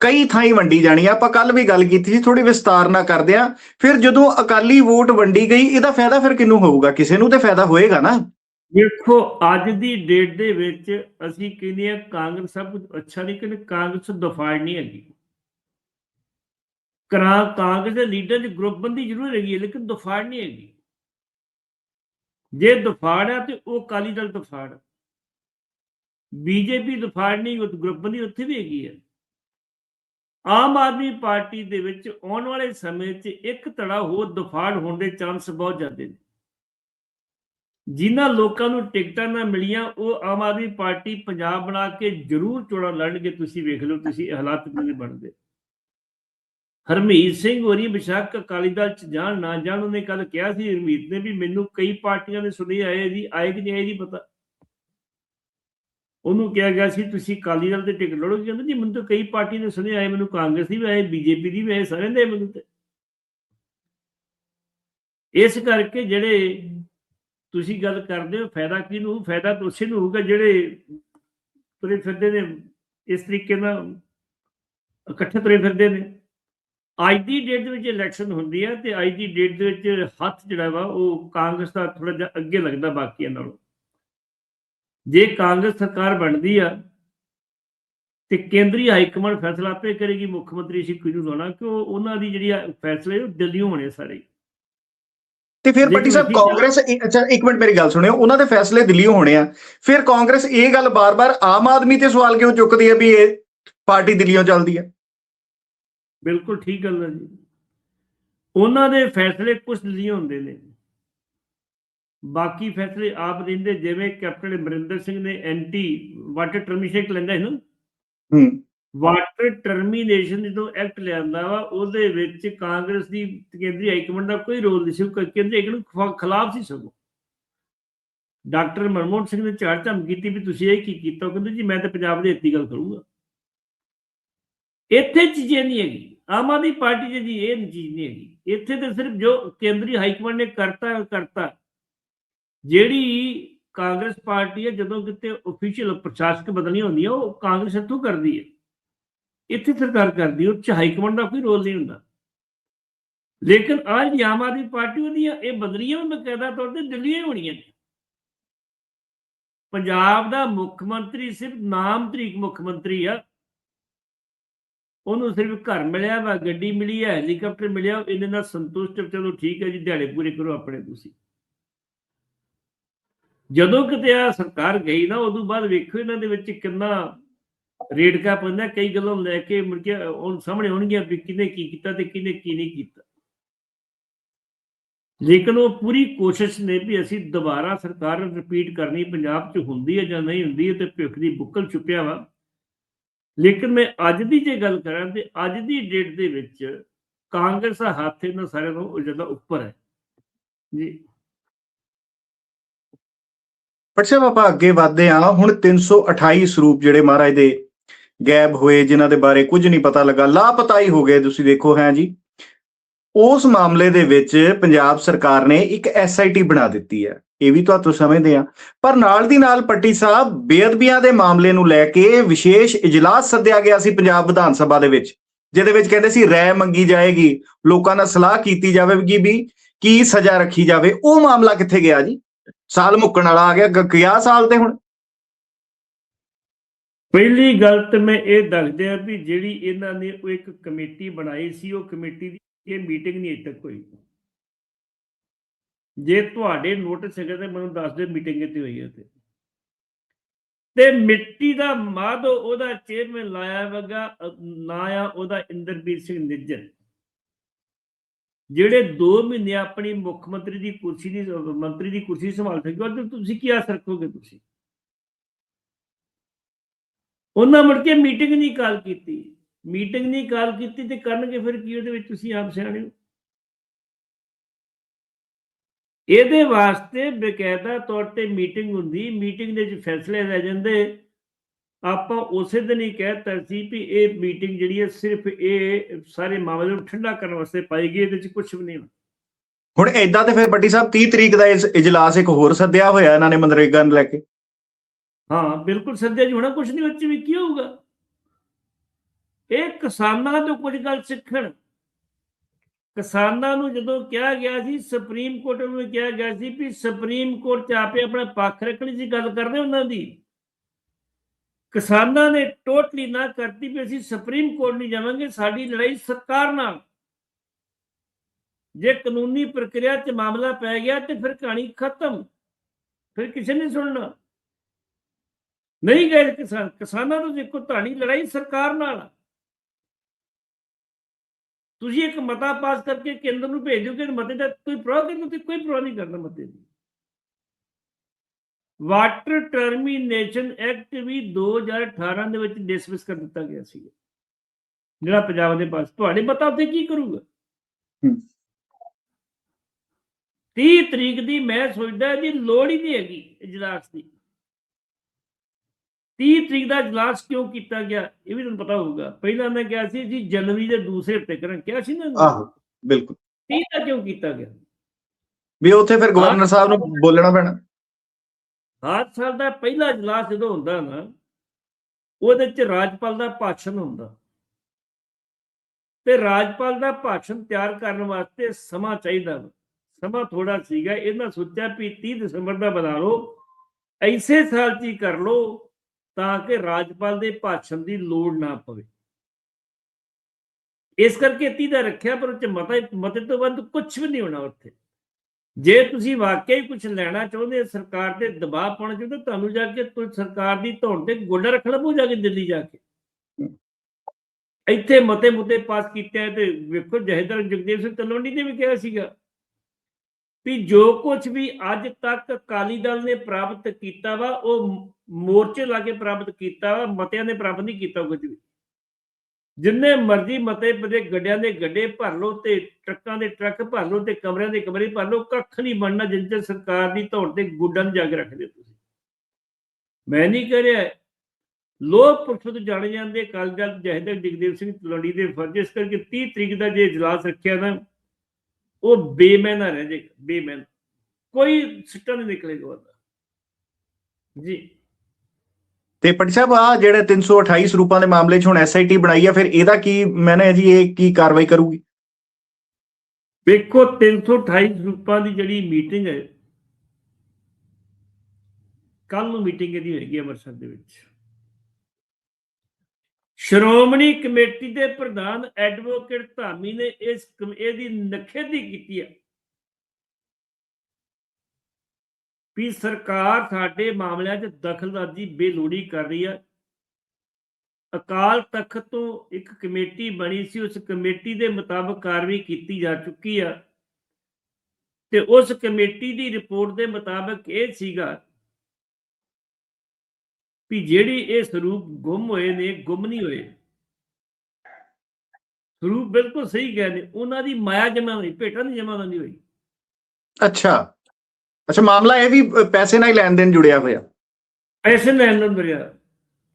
ਕਈ ਥਾਈਂ ਵੰਡੀ ਜਾਣੀ ਆ। ਆਪਾਂ ਕੱਲ ਵੀ ਗੱਲ ਕੀਤੀ ਸੀ ਥੋੜੀ ਵਿਸਤਾਰ ਨਾਲ ਕਰਦੇ ਆ। ਫਿਰ ਜਦੋਂ ਅਕਾਲੀ ਵੋਟ ਵੰਡੀ ਗਈ, ਇਹਦਾ ਫਾਇਦਾ ਫਿਰ ਕਿਹਨੂੰ ਹੋਊਗਾ? ਕਿਸੇ ਨੂੰ ਤੇ ਫਾਇਦਾ ਹੋਏਗਾ ਨਾ। ਦੇਖੋ, ਅੱਜ ਦੀ ਡੇਟ ਦੇ ਵਿੱਚ ਅਸੀਂ ਕਹਿੰਦੇ ਆ, ਕਾਂਗਰਸ ਸਭ ਕੁਝ ਅੱਛਾ ਨਹੀਂ ਕਿ ਕਾਂਗਰਸ ਦਫਾੜ ਨਹੀਂ ਹੈਗੀ। ਕਰਾ, ਕਾਂਗਰਸ ਦੇ ਲੀਡਰ ਦੀ ਗਰੁੱਪਬੰਦੀ ਜ਼ਰੂਰ ਹੈਗੀ ਹੈ, ਲੇਕਿਨ ਦਫਾੜ ਨਹੀਂ ਹੈਗੀ। ਜੇ ਦਫਾੜ ਹੈ ਤੇ ਉਹ ਕਾਲੀ ਦਲ ਦਫਾੜ ਬੀਜੇਪੀ ਦਫਾੜ ਨਹੀਂ, ਉਹ ਗਰੁੱਪਬੰਦੀ ਉੱਥੇ ਵੀ ਹੈਗੀ ਹੈ। ਆਮ ਆਦਮੀ ਪਾਰਟੀ ਦੇ ਵਿੱਚ ਆਉਣ ਵਾਲੇ ਸਮੇਂ 'ਚ ਇੱਕ ਧੜਾ ਹੋਰ ਦਫਾੜ ਹੋਣ ਦੇ ਚਾਂਸ ਬਹੁਤ ਜ਼ਿਆਦਾ ਨੇ। ਜਿਨ੍ਹਾਂ ਲੋਕਾਂ ਨੂੰ ਟਿਕਟਾਂ ਨਾ ਮਿਲੀਆਂ, ਉਹ ਆਮ ਆਦਮੀ ਪਾਰਟੀ ਪੰਜਾਬ ਬਣਾ ਕੇ ਜ਼ਰੂਰ ਚੋਣਾਂ ਲੜਨਗੇ। ਤੁਸੀਂ ਵੇਖ ਲਓ, ਤੁਸੀਂ ਹਾਲਾਤ ਕਿਵੇਂ ਬਣਦੇ। ਹਰਮੀਤ ਸਿੰਘ ਹੋਰੀ ਬਿਸ਼ੱਕ ਅਕਾਲੀ ਦਲ ਚ ਜਾਣ ਨਾ ਜਾਣ ਉਹਨੇ ਕੱਲ ਕਿਹਾ ਸੀ, ਹਰਮੀਤ ਨੇ ਵੀ ਮੈਨੂੰ ਕਈ ਪਾਰਟੀਆਂ ਦੇ ਸੁਣੇ ਆਏ ਜੀ, ਆਏ ਕਿ ਨਹੀਂ ਆਏ ਨਹੀਂ ਪਤਾ। ਉਹਨੂੰ ਕਿਹਾ ਗਿਆ ਸੀ, ਤੁਸੀਂ ਅਕਾਲੀ ਦਲ ਦੇ ਟਿਕਟ ਲੜੋਗੇ ਕਹਿੰਦਾ, ਜੀ, ਮੈਨੂੰ ਤਾਂ ਕਈ ਪਾਰਟੀ ਦੇ ਸੁਣੇ ਆਏ, ਮੈਨੂੰ ਕਾਂਗਰਸ ਦੀ ਵੀ ਆਏ, ਬੀਜੇਪੀ ਦੀ ਵੀ ਆਏ ਸਾਰੇ ਦੇ ਮੈਨੂੰ ਤੇ। ਇਸ ਕਰਕੇ ਜਿਹੜੇ ਤੁਸੀਂ ਗੱਲ ਕਰਦੇ ਹੋ, ਫਾਇਦਾ ਕਿਹਨੂੰ ਹੋਊ? ਫਾਇਦਾ ਤਾਂ ਉਸੇ ਨੂੰ ਹੋਊਗਾ ਜਿਹੜੇ ਤੁਰੇ ਫਿਰਦੇ ਨੇ, ਇਸ ਤਰੀਕੇ ਨਾਲ ਇਕੱਠੇ ਤੁਰੇ ਫਿਰਦੇ ਨੇ। ਅੱਜ ਦੀ ਡੇਟ ਦੇ ਵਿੱਚ ਇਲੈਕਸ਼ਨ ਹੁੰਦੀ ਹੈ ਤੇ ਅੱਜ ਦੀ ਡੇਟ ਦੇ ਵਿੱਚ ਹੱਥ ਜਿਹੜਾ ਵਾ, ਉਹ ਕਾਂਗਰਸ ਦਾ ਥੋੜਾ ਜਿਹਾ ਅੱਗੇ ਲੱਗਦਾ ਬਾਕੀਆਂ ਨਾਲੋਂ। ਜੇ ਕਾਂਗਰਸ ਸਰਕਾਰ ਬਣਦੀ ਆ ਤੇ ਕੇਂਦਰੀ ਹਾਈ ਕਮਾਂਡ ਫੈਸਲਾ ਆਪੇ ਕਰੇਗੀ ਮੁੱਖ ਮੰਤਰੀ ਸੀ ਕਿਹਨੂੰ ਲਾਉਣਾ ਕਿ ਉਹ ਉਹਨਾਂ ਦੀ ਜਿਹੜੀ ਆ ਫੈਸਲੇ ਉਹ ਦਿੱਲੀੋਂ ਹੋਣੇ ਸਾਰੇ। ਤੇ ਫਿਰ ਪੱਟੀ ਸਾਹਿਬ ਕਾਂਗਰਸ ਅੱਛਾ ਇੱਕ ਮਿੰਟ ਮੇਰੀ ਗੱਲ ਸੁਣਿਓ ਉਹਨਾਂ ਦੇ ਫੈਸਲੇ ਦਿੱਲੀੋਂ ਹੋਣੇ ਆ ਫਿਰ ਕਾਂਗਰਸ ਇਹ ਗੱਲ ਬਾਰ-ਬਾਰ ਆਮ ਆਦਮੀ ਤੇ ਸਵਾਲ ਕਿਉਂ ਚੁੱਕਦੀ ਹੈ ਵੀ ਇਹ ਪਾਰਟੀ ਦਿੱਲੀੋਂ ਚੱਲਦੀ ਹੈ ਬਿਲਕੁਲ ਠੀਕ ਗੱਲ ਹੈ ਜੀ। ਉਹਨਾਂ ਦੇ ਫੈਸਲੇ ਕੁਝ ਲਈ ਹੁੰਦੇ ਨੇ। ਬਾਕੀ ਫੈਸਲੇ ਆਪ ਦਿੰਦੇ ਜਿਵੇਂ ਕੈਪਟਨ ਅਮਰਿੰਦਰ ਸਿੰਘ ਨੇ ਐਂਟੀ ਵਾਟਰ ਟਰਮੀਨੇਸ਼ਨ ਲੈਂਦਾ ਹੈ ਨਾ? ਹੂੰ। ਵਾਟਰ ਟਰਮੀਨੇਸ਼ਨ ਜਦੋਂ ਐਕਟ ਲਿਆਂਦਾ ਵਾ ਉਹਦੇ ਵਿੱਚ ਕਾਂਗਰਸ ਦੀ ਕੇਂਦਰੀ ਹਾਈ ਕਮਾਂਡ ਦਾ ਕੋਈ ਰੋਲ ਨਹੀਂ ਸੀ ਕੇਂਦਰੀ ਹਾਈ ਕਮਾਂਡ ਖਿਲਾਫ ਸੀ ਸਗੋਂ। ਡਾਕਟਰ ਮਨਮੋਹਨ ਸਿੰਘ ਨੇ ਝਾੜ ਝਮ ਕੀਤੀ ਵੀ ਤੁਸੀਂ ਇਹ ਕੀ ਕੀਤਾ? ਕਹਿੰਦੇ ਜੀ ਮੈਂ ਤਾਂ ਪੰਜਾਬ ਦੇ ਇੱਤੀ ਗੱਲ ਕਰੂੰਗਾ। ਇੱਥੇ ਚੀਜ਼ੇ ਨਹੀਂ ਹੈਗੀ। ਆਮ ਆਦਮੀ ਪਾਰਟੀ ਜੀ ਇਹ ਚੀਜ਼ ਨਹੀਂ ਹੈਗੀ। ਇੱਥੇ ਤਾਂ ਸਿਰਫ ਜੋ ਕੇਂਦਰੀ ਹਾਈ ਕਮਾਂਡ ਨੇ ਕਰਤਾ ਕਰਤਾ। ਜਿਹੜੀ ਕਾਂਗਰਸ ਪਾਰਟੀ ਹੈ ਜਦੋਂ ਕਿਤੇ ਅਫੀਸ਼ੀਅਲ ਪ੍ਰਸ਼ਾਸਕ ਬਦਲੀਆਂ ਹੁੰਦੀਆਂ ਉਹ ਕਾਂਗਰਸ ਇੱਥੋਂ ਕਰਦੀ ਹੈ। ਇੱਥੇ ਸਰਕਾਰ ਕਰਦੀ ਹੈ, ਉਹ 'ਚ ਹਾਈ ਕਮਾਂਡ ਦਾ ਕੋਈ ਰੋਲ ਨਹੀਂ ਹੁੰਦਾ। ਲੇਕਿਨ ਅੱਜ ਆਮ ਆਦਮੀ ਪਾਰਟੀ ਉਹਦੀਆਂ ਇਹ ਬਦਲੀਆਂ ਵੀ ਬਕਾਇਦਾ ਤੌਰ ਤੇ ਦਿੱਲੀਆਂ ਹੀ ਹੋਣੀਆਂ ਨੇ। ਪੰਜਾਬ ਦਾ ਮੁੱਖ ਮੰਤਰੀ ਸਿਰਫ ਨਾਮ ਤਰੀਕ ਮੁੱਖ ਮੰਤਰੀ ਆ। ਉਹਨੂੰ ਸਿਰਫ ਘਰ ਮਿਲਿਆ ਵਾ ਗੱਡੀ ਮਿਲੀ ਹੈ ਹੈਲੀਕਾਪਟਰ ਮਿਲਿਆ ਇਹਦੇ ਨਾਲ ਸੰਤੁਸ਼ਟ ਚਲੋ ਠੀਕ ਹੈ ਜੀ ਦਿਹਾੜੇ ਪੂਰੇ ਕਰੋ ਆਪਣੇ ਤੁਸੀਂ। ਜਦੋਂ ਕਿਤੇ ਆ ਸਰਕਾਰ ਗਈ ਨਾ, ਉਦੋਂ ਬਾਅਦ ਵੇਖੋ ਇਹਨਾਂ ਦੇ ਵਿੱਚ ਕਿੰਨਾ ਰੇੜਕਾ ਪੈਂਦਾ ਕਈ ਗੱਲਾਂ ਲੈ ਕੇ ਮੁੜ ਕੇ ਉਹ ਸਾਹਮਣੇ ਆਉਣਗੀਆਂ ਵੀ ਕਿਹਨੇ ਕੀ ਕੀਤਾ ਤੇ ਕਿਹਨੇ ਕੀ ਨਹੀਂ ਕੀਤਾ। ਲੇਕਿਨ ਉਹ ਪੂਰੀ ਕੋਸ਼ਿਸ਼ ਨੇ ਵੀ ਅਸੀਂ ਦੁਬਾਰਾ ਸਰਕਾਰ ਰਿਪੀਟ ਕਰਨੀ ਪੰਜਾਬ 'ਚ ਹੁੰਦੀ ਹੈ ਜਾਂ ਨਹੀਂ ਹੁੰਦੀ ਹੈ ਤੇ ਭੁੱਖ ਦੀ ਬੁੱਕਲ ਚੁੱਪਿਆ ਵਾ। ਲੇਕਿਨ ਮੈਂ ਅੱਜ ਦੀ ਜੇ ਗੱਲ ਕਰਾਂ ਤੇ ਅੱਜ ਦੀ ਡੇਟ ਦੇ ਵਿੱਚ ਕਾਂਗਰਸ ਦਾ ਹੱਥ ਇਹਨਾਂ ਸਾਰਿਆਂ ਤੋਂ ਜ਼ਿਆਦਾ ਉੱਪਰ ਹੈ। ਜੀ। ਪਰ ਸਾਹਿਬ ਆਪਾਂ ਅੱਗੇ ਵਧਦੇ ਹਾਂ। ਹੁਣ 328 ਸਰੂਪ ਜਿਹੜੇ ਮਹਾਰਾਜ ਦੇ ਗਾਇਬ ਹੋਏ, ਜਿਨ੍ਹਾਂ ਦੇ ਬਾਰੇ ਕੁਝ ਨਹੀਂ ਪਤਾ ਲੱਗਾ ਲਾਪਤਾ ਹੀ ਹੋ ਗਏ। ਤੁਸੀਂ ਦੇਖੋ, ਹੈ ਜੀ। ਉਸ ਮਾਮਲੇ ਦੇ ਵਿੱਚ ਪੰਜਾਬ ਸਰਕਾਰ ਨੇ ਇੱਕ ਐਸਆਈਟੀ ਬਣਾ ਦਿੱਤੀ ਹੈ। ਇਹ ਵੀ ਤੁਹਾਨੂੰ ਸਮਝਦੇ ਆ ਪਰ ਨਾਲ ਦੀ ਨਾਲ ਪੱਟੀ ਸਾਹਿਬ, ਬੇਅਦਬੀਆਂ ਦੇ ਮਾਮਲੇ ਨੂੰ ਲੈ ਕੇ ਵਿਸ਼ੇਸ਼ ਇਜਲਾਸ ਸੱਦਿਆ ਗਿਆ ਸੀ ਪੰਜਾਬ ਵਿਧਾਨ ਸਭਾ ਦੇ ਵਿੱਚ, ਜਿਹਦੇ ਵਿੱਚ ਕਹਿੰਦੇ ਸੀ, ਰਾਏ ਮੰਗੀ ਜਾਏਗੀ। ਲੋਕਾਂ ਨਾਲ ਸਲਾਹ ਕੀਤੀ ਜਾਵੇਗੀ ਵੀ ਕੀ ਸਜ਼ਾ ਰੱਖੀ ਜਾਵੇ। ਉਹ ਮਾਮਲਾ ਕਿੱਥੇ ਗਿਆ ਜੀ? ਸਾਲ ਮੁੱਕਣ ਵਾਲਾ ਆ ਗਿਆ, ਗ- ਗਿਆ ਸਾਲ ਤੇ ਹੁਣ। ਪਹਿਲੀ ਗੱਲ ਤੇ ਮੈਂ ਇਹ ਦੱਸਦੇ ਆ ਵੀ ਜਿਹੜੀ ਇਹਨਾਂ ਨੇ ਉਹ ਇੱਕ ਕਮੇਟੀ ਬਣਾਈ ਸੀ, ਉਹ ਕਮੇਟੀ ਦੀ ਇਹ ਮੀਟਿੰਗ ਨਹੀਂ ਅਜੇ ਤੱਕ ਹੋਈ। ਜੇ ਤੁਹਾਡੇ ਨੋਟਿਸ ਹੈਗੇ ਤੇ ਮੈਨੂੰ ਦੱਸ ਦਿਓ ਮੀਟਿੰਗ ਕਿੱਥੇ ਹੋਈ ਹੈ ਤੇ ਤੇ ਮਿੱਟੀ ਦਾ ਮਾਧੋ ਉਹਦਾ ਚੇਅਰਮੈਨ ਲਾਇਆ ਵਗਾ ਨਾ ਆ ਉਹਦਾ ਇੰਦਰਬੀਰ ਸਿੰਘ ਨਿੱਜਰ। ਜਿਹੜੇ 2 ਮਹੀਨੇ ਆਪਣੀ ਮੁੱਖ ਮੰਤਰੀ ਦੀ ਕੁਰਸੀ ਦੀ, ਮੰਤਰੀ ਦੀ ਕੁਰਸੀ ਸੰਭਾਲ ਸਕਦੇ ਹੋ ਤੁਸੀਂ ਕੀ ਆਸ ਰੱਖੋਗੇ ਤੁਸੀਂ? ਉਹਨਾਂ ਮੁੜ ਕੇ ਮੀਟਿੰਗ ਨਹੀਂ ਕਾਲ ਕੀਤੀ। ਮੀਟਿੰਗ ਨਹੀਂ ਕਾਲ ਕੀਤੀ ਤੇ ਕਰਨਗੇ ਫਿਰ ਕੀ ਉਹਦੇ ਵਿੱਚ ਤੁਸੀਂ ਆਪ ਸਿਆਣੇ ਹੋ? ਇਹਦੇ ਵਾਸਤੇ ਬਕਾਇਦਾ ਤੌਰ ਤੇ ਮੀਟਿੰਗ ਹੁੰਦੀ, ਮੀਟਿੰਗ ਦੇ ਵਿੱਚ ਫੈਸਲੇ ਲੈ ਜਾਂਦੇ। ਆਪਾਂ ਉਸੇ ਦਿਨ ਹੀ ਕਹਿਤਾ ਸੀ ਵੀ ਇਹ ਮੀਟਿੰਗ ਜਿਹੜੀ ਹੈ ਸਿਰਫ ਇਹ ਸਾਰੇ ਮਾਮਲੇ ਨੂੰ ਠੰਡਾ ਕਰਨ ਵਾਸਤੇ ਪਾਈ ਗਈ ਇਹਦੇ ਵਿੱਚ ਕੁਝ ਵੀ ਨਹੀਂ ਹੁਣ। ਏਦਾਂ ਤੇ ਫਿਰ ਬੱਟੀ ਸਾਹਿਬ 30 ਤਰੀਕ ਦਾ ਇਸ ਇਜਲਾਸ ਇੱਕ ਹੋਰ ਸੱਦਿਆ ਹੋਇਆ ਇਹਨਾਂ ਨੇ ਮਨਰੇਗਾ ਨੂੰ ਲੈ ਕੇ। ਹਾਂ ਬਿਲਕੁਲ ਸੱਦਿਆ ਜੀ ਹੋਣਾ ਕੁਝ ਨਹੀਂ ਵਿੱਚ ਵੀ ਕੀ ਹੋਊਗਾ? ਇਹ ਕਿਸਾਨਾਂ ਤੋਂ ਕੁਝ ਗੱਲ ਸਿੱਖਣ। ਕਿਸਾਨਾਂ ਨੂੰ ਜਦੋਂ ਕਿਹਾ ਗਿਆ ਸੀ ਸੁਪਰੀਮ ਕੋਰਟ ਨੂੰ ਕਿਹਾ ਗਿਆ ਸੀ ਵੀ ਸੁਪਰੀਮ ਕੋਰਟ 'ਚ ਆਪੇ ਆਪਣਾ ਪੱਖ ਰੱਖਣ ਦੀ ਗੱਲ ਕਰਦੇ ਉਹਨਾਂ ਦੀ। ਕਿਸਾਨਾਂ ਨੇ ਟੋਟਲੀ ਨਾ ਕਰਤੀ ਵੀ ਅਸੀਂ ਸੁਪਰੀਮ ਕੋਰਟ ਨਹੀਂ ਜਾਵਾਂਗੇ, ਸਾਡੀ ਲੜਾਈ ਸਰਕਾਰ ਨਾਲ। ਜੇ ਕਾਨੂੰਨੀ ਪ੍ਰਕਿਰਿਆ 'ਚ ਮਾਮਲਾ ਪੈ ਗਿਆ ਤੇ ਫਿਰ ਕਹਾਣੀ ਖਤਮ, ਫਿਰ ਕਿਸੇ ਨੇ ਸੁਣਨਾ। ਨਹੀਂ ਗਏ ਕਿਸਾਨ, ਕਿਸਾਨਾਂ ਨੂੰ ਦੇਖੋ, ਤੁਹਾਡੀ ਲੜਾਈ ਸਰਕਾਰ ਨਾਲ ਤੁਸੀਂ ਇੱਕ ਮਤਾ ਪਾਸ ਕਰਕੇ ਕੇਂਦਰ ਨੂੰ ਭੇਜੋਗੇ ਮਤੇ ਦਾ ਕੋਈ ਪ੍ਰੋਹ ਤੇ ਕੋਈ ਪ੍ਰੋਹ ਨਹੀਂ ਕਰਨਾ ਮਤੇ ਦੀ। ਵਾਟਰ ਟਰਮੀਨੇਸ਼ਨ ਐਕਟ ਵੀ 2018 ਦੇ ਵਿੱਚ ਡਿਸਮਿਸ ਕਰ ਦਿੱਤਾ ਗਿਆ ਸੀ। ਜਿਹੜਾ ਪੰਜਾਬ ਦੇ ਪਾਸ ਤੁਹਾਡੇ ਮਤਾ ਉੱਤੇ ਕੀ ਕਰੂਗਾ? ਹੂੰ। 30 ਤਰੀਕ ਦੀ ਮੈਂ ਸੋਚਦਾ ਜੀ ਲੋੜ ਹੀ ਨਹੀਂ ਹੈਗੀ ਇਜਲਾਸ ਦੀ। 30 ਤਰੀਕ ਦਾ ਇਜਲਾਸ ਕਿਉਂ ਕੀਤਾ ਗਿਆ ਇਹ ਵੀ ਤੁਹਾਨੂੰ ਪਤਾ ਹੋਊਗਾ। ਪਹਿਲਾਂ ਮੈਂ ਕਿਹਾ ਸੀ ਜੀ ਜਨਵਰੀ ਦੇ ਦੂਸਰੇ ਹਫ਼ਤੇ ਕਰਾਂ ਕਿਹਾ ਸੀ ਨਾ ਆਹੋ ਬਿਲਕੁਲ। 30 ਦਾ ਕਿਉਂ ਕੀਤਾ ਗਿਆ? ਵੀ ਉੱਥੇ ਫਿਰ ਗਵਰਨਰ ਸਾਹਿਬ ਨੂੰ ਬੋਲਣਾ ਪੈਣਾ। ਹਰ ਸਾਲ ਦਾ ਪਹਿਲਾ ਇਜਲਾਸ ਜਦੋਂ ਹੁੰਦਾ ਨਾ, ਉਹਦੇ ਚ ਰਾਜਪਾਲ ਦਾ ਭਾਸ਼ਣ ਹੁੰਦਾ। ਤੇ ਰਾਜਪਾਲ ਦਾ ਭਾਸ਼ਣ ਤਿਆਰ ਕਰਨ ਵਾਸਤੇ ਸਮਾਂ ਚਾਹੀਦਾ ਸਮਾਂ ਥੋੜਾ ਸੀਗਾ, ਇਹਨਾਂ ਸੋਚਿਆ ਵੀ 30 ਦਸੰਬਰ ਦਾ ਬਣਾ ਲਓ, ਐਸੇ ਸਾਲ 'ਚ ਹੀ ਕਰ ਲਓ, ਤਾਂ ਕਿ ਰਾਜਪਾਲ ਦੇ ਭਾਸ਼ਣ ਦੀ ਲੋੜ ਨਾ ਪਵੇ। ਇਸ ਕਰਕੇ 30 ਦਾ ਰੱਖਿਆ, ਪਰ ਉਹ ਚ ਮਤਾ, ਮਤੇ ਤੋਂ ਵੱਧ ਕੁਝ ਵੀ ਨਹੀਂ ਹੋਣਾ ਉੱਥੇ। ਜੇ ਤੁਸੀਂ ਵਾਕਈ ਕੁਝ ਲੈਣਾ ਚਾਹੁੰਦੇ ਹੋ, ਸਰਕਾਰ ਤੇ ਦਬਾਅ ਪਾਉਣਾ ਚਾਹੁੰਦੇ ਹੋ, ਤੁਹਾਨੂੰ ਜਾ ਕੇ ਤੁ- ਸਰਕਾਰ ਦੀ ਧੌਣ ਤੇ ਗੋਡਾ ਰੱਖਣਾ ਪਊ ਜਾ ਕੇ ਦਿੱਲੀ ਜਾ ਕੇ। ਇੱਥੇ ਮਤੇ ਮੁੱਦੇ ਪਾਸ ਕੀਤੇ ਆ ਤੇ ਵੇਖੋ ਜਹੇਦਰ ਜਗਦੇਵ ਸਿੰਘ ਤਲਵੰਡੀ ਨੇ ਵੀ ਕਿਹਾ ਸੀਗਾ ਵੀ ਜੋ ਕੁਝ ਵੀ ਅੱਜ ਤੱਕ ਅਕਾਲੀ ਦਲ ਨੇ ਪ੍ਰਾਪਤ ਕੀਤਾ ਵਾ ਉਹ ਮੋਰਚੇ ਲਾ ਕੇ ਪ੍ਰਾਪਤ ਕੀਤਾ ਵਾ ਮਤਿਆਂ ਨੇ ਪ੍ਰਾਪਤ ਨਹੀਂ ਕੀਤਾ ਕੁਝ ਵੀ। ਜਿੰਨੇ ਮਰਜ਼ੀ ਮਤੇ ਦੇ ਗੱਡਿਆਂ ਦੇ ਗੱਡੇ ਭਰ ਲਓ ਤੇ ਟਰੱਕਾਂ ਦੇ ਟਰੱਕ ਭਰ ਲਓ ਤੇ ਕਮਰਿਆਂ ਦੇ ਕਮਰੇ ਭਰ ਲਓ, ਕੱਖ ਨਹੀਂ ਬਣਨਾ ਜਿੰਨ ਚਿਰ ਸਰਕਾਰ ਦੀ ਧੌਣ ਤੇ ਗੁੱਡਾਂ ਨੂੰ ਰੱਖਦੇ ਤੁਸੀਂ। ਮੈਂ ਨਹੀਂ ਕਹਿ ਰਿਹਾ ਲੋਕ ਪੁਰਖ ਤੋਂ ਜਾਣੇ ਜਾਂਦੇ ਕੱਲ ਜਦ ਜਹਦਰ ਜਗਦੇਵ ਸਿੰਘ ਤਲਵੰਡੀ ਦੇ ਫਰਜ਼, ਇਸ ਕਰਕੇ 30 ਤਰੀਕ ਦਾ ਜੇ ਇਜਲਾਸ ਰੱਖਿਆ ਨਾ, ਉਹ ਬੇਮੈਨਾ ਰਹਿ ਜਾਏਗਾ ਬੇਮੈਨ ਕੋਈ ਸਿੱਟਾ ਨਹੀਂ ਨਿਕਲੇਗਾ ਉਹਦਾ ਜੀ। ਤੇ ਪਟੀ ਸਾਹਿਬ ਆ ਜਿਹੜੇ 328 ਸਰੂਪਾਂ ਦੇ ਮਾਮਲੇ 'ਚ ਹੁਣ ਐਸਆਈਟੀ ਬਣਾਈ ਆ, ਫਿਰ ਇਹਦਾ ਕੀ ਮੈਨੇ ਜੀ, ਇਹ ਕੀ ਕਾਰਵਾਈ ਕਰੂਗੀ? ਵੇਖੋ 328 ਰੂਪਾਂ ਦੀ ਜਿਹੜੀ ਮੀਟਿੰਗ ਹੈ ਕੱਲ ਨੂੰ ਮੀਟਿੰਗ ਇਹਦੀ ਹੋਏਗੀ ਅੰਮ੍ਰਿਤਸਰ ਦੇ ਵਿੱਚ। ਸ਼੍ਰੋਮਣੀ ਕਮੇਟੀ ਦੇ ਪ੍ਰਧਾਨ ਐਡਵੋਕੇਟ ਧਾਮੀ ਨੇ ਇਸ ਕਮ- ਇਹਦੀ ਨਖੇਦੀ ਕੀਤੀ ਹੈ। ਵੀ ਸਰਕਾਰ ਸਾਡੇ ਮਾਮਲਿਆਂ 'ਚ ਦਖਲਅੰਦਾਜ਼ੀ ਬੇਲੋੜੀ ਕਰ ਰਹੀ ਹੈ ਅਕਾਲ ਤਖਤ ਤੋਂ ਇੱਕ ਕਮੇਟੀ ਬਣੀ ਸੀ, ਉਸ ਕਮੇਟੀ ਦੇ ਮੁਤਾਬਕ ਕਾਰਵਾਈ ਕੀਤੀ ਜਾ ਚੁੱਕੀ ਆ। ਤੇ ਉਸ ਕਮੇਟੀ ਦੀ ਰਿਪੋਰਟ ਦੇ ਮੁਤਾਬਕ ਇਹ ਸੀਗਾ ਵੀ ਜਿਹੜੀ ਇਹ ਸਰੂਪ ਗੁੰਮ ਹੋਏ ਨੇ, ਗੁੰਮ ਨਹੀਂ ਹੋਏ। ਸਰੂਪ ਬਿਲਕੁਲ ਸਹੀ ਗਏ ਨੇ, ਉਹਨਾਂ ਦੀ ਮਾਇਆ ਜਮਾ ਹੋਈ, ਭੇਟਾਂ ਦੀ ਜਮਾ ਨਹੀਂ ਹੋਈ। ਅੱਛਾ। ਅੱਛਾ, ਮਾਮਲਾ ਇਹ ਵੀ ਪੈਸੇ ਨਾਲ ਹੀ ਲੈਣ ਦੇਣ ਜੁੜਿਆ ਹੋਇਆ। ਪੈਸੇ ਲੈਣ ਨੂੰ ਮਰਿਆ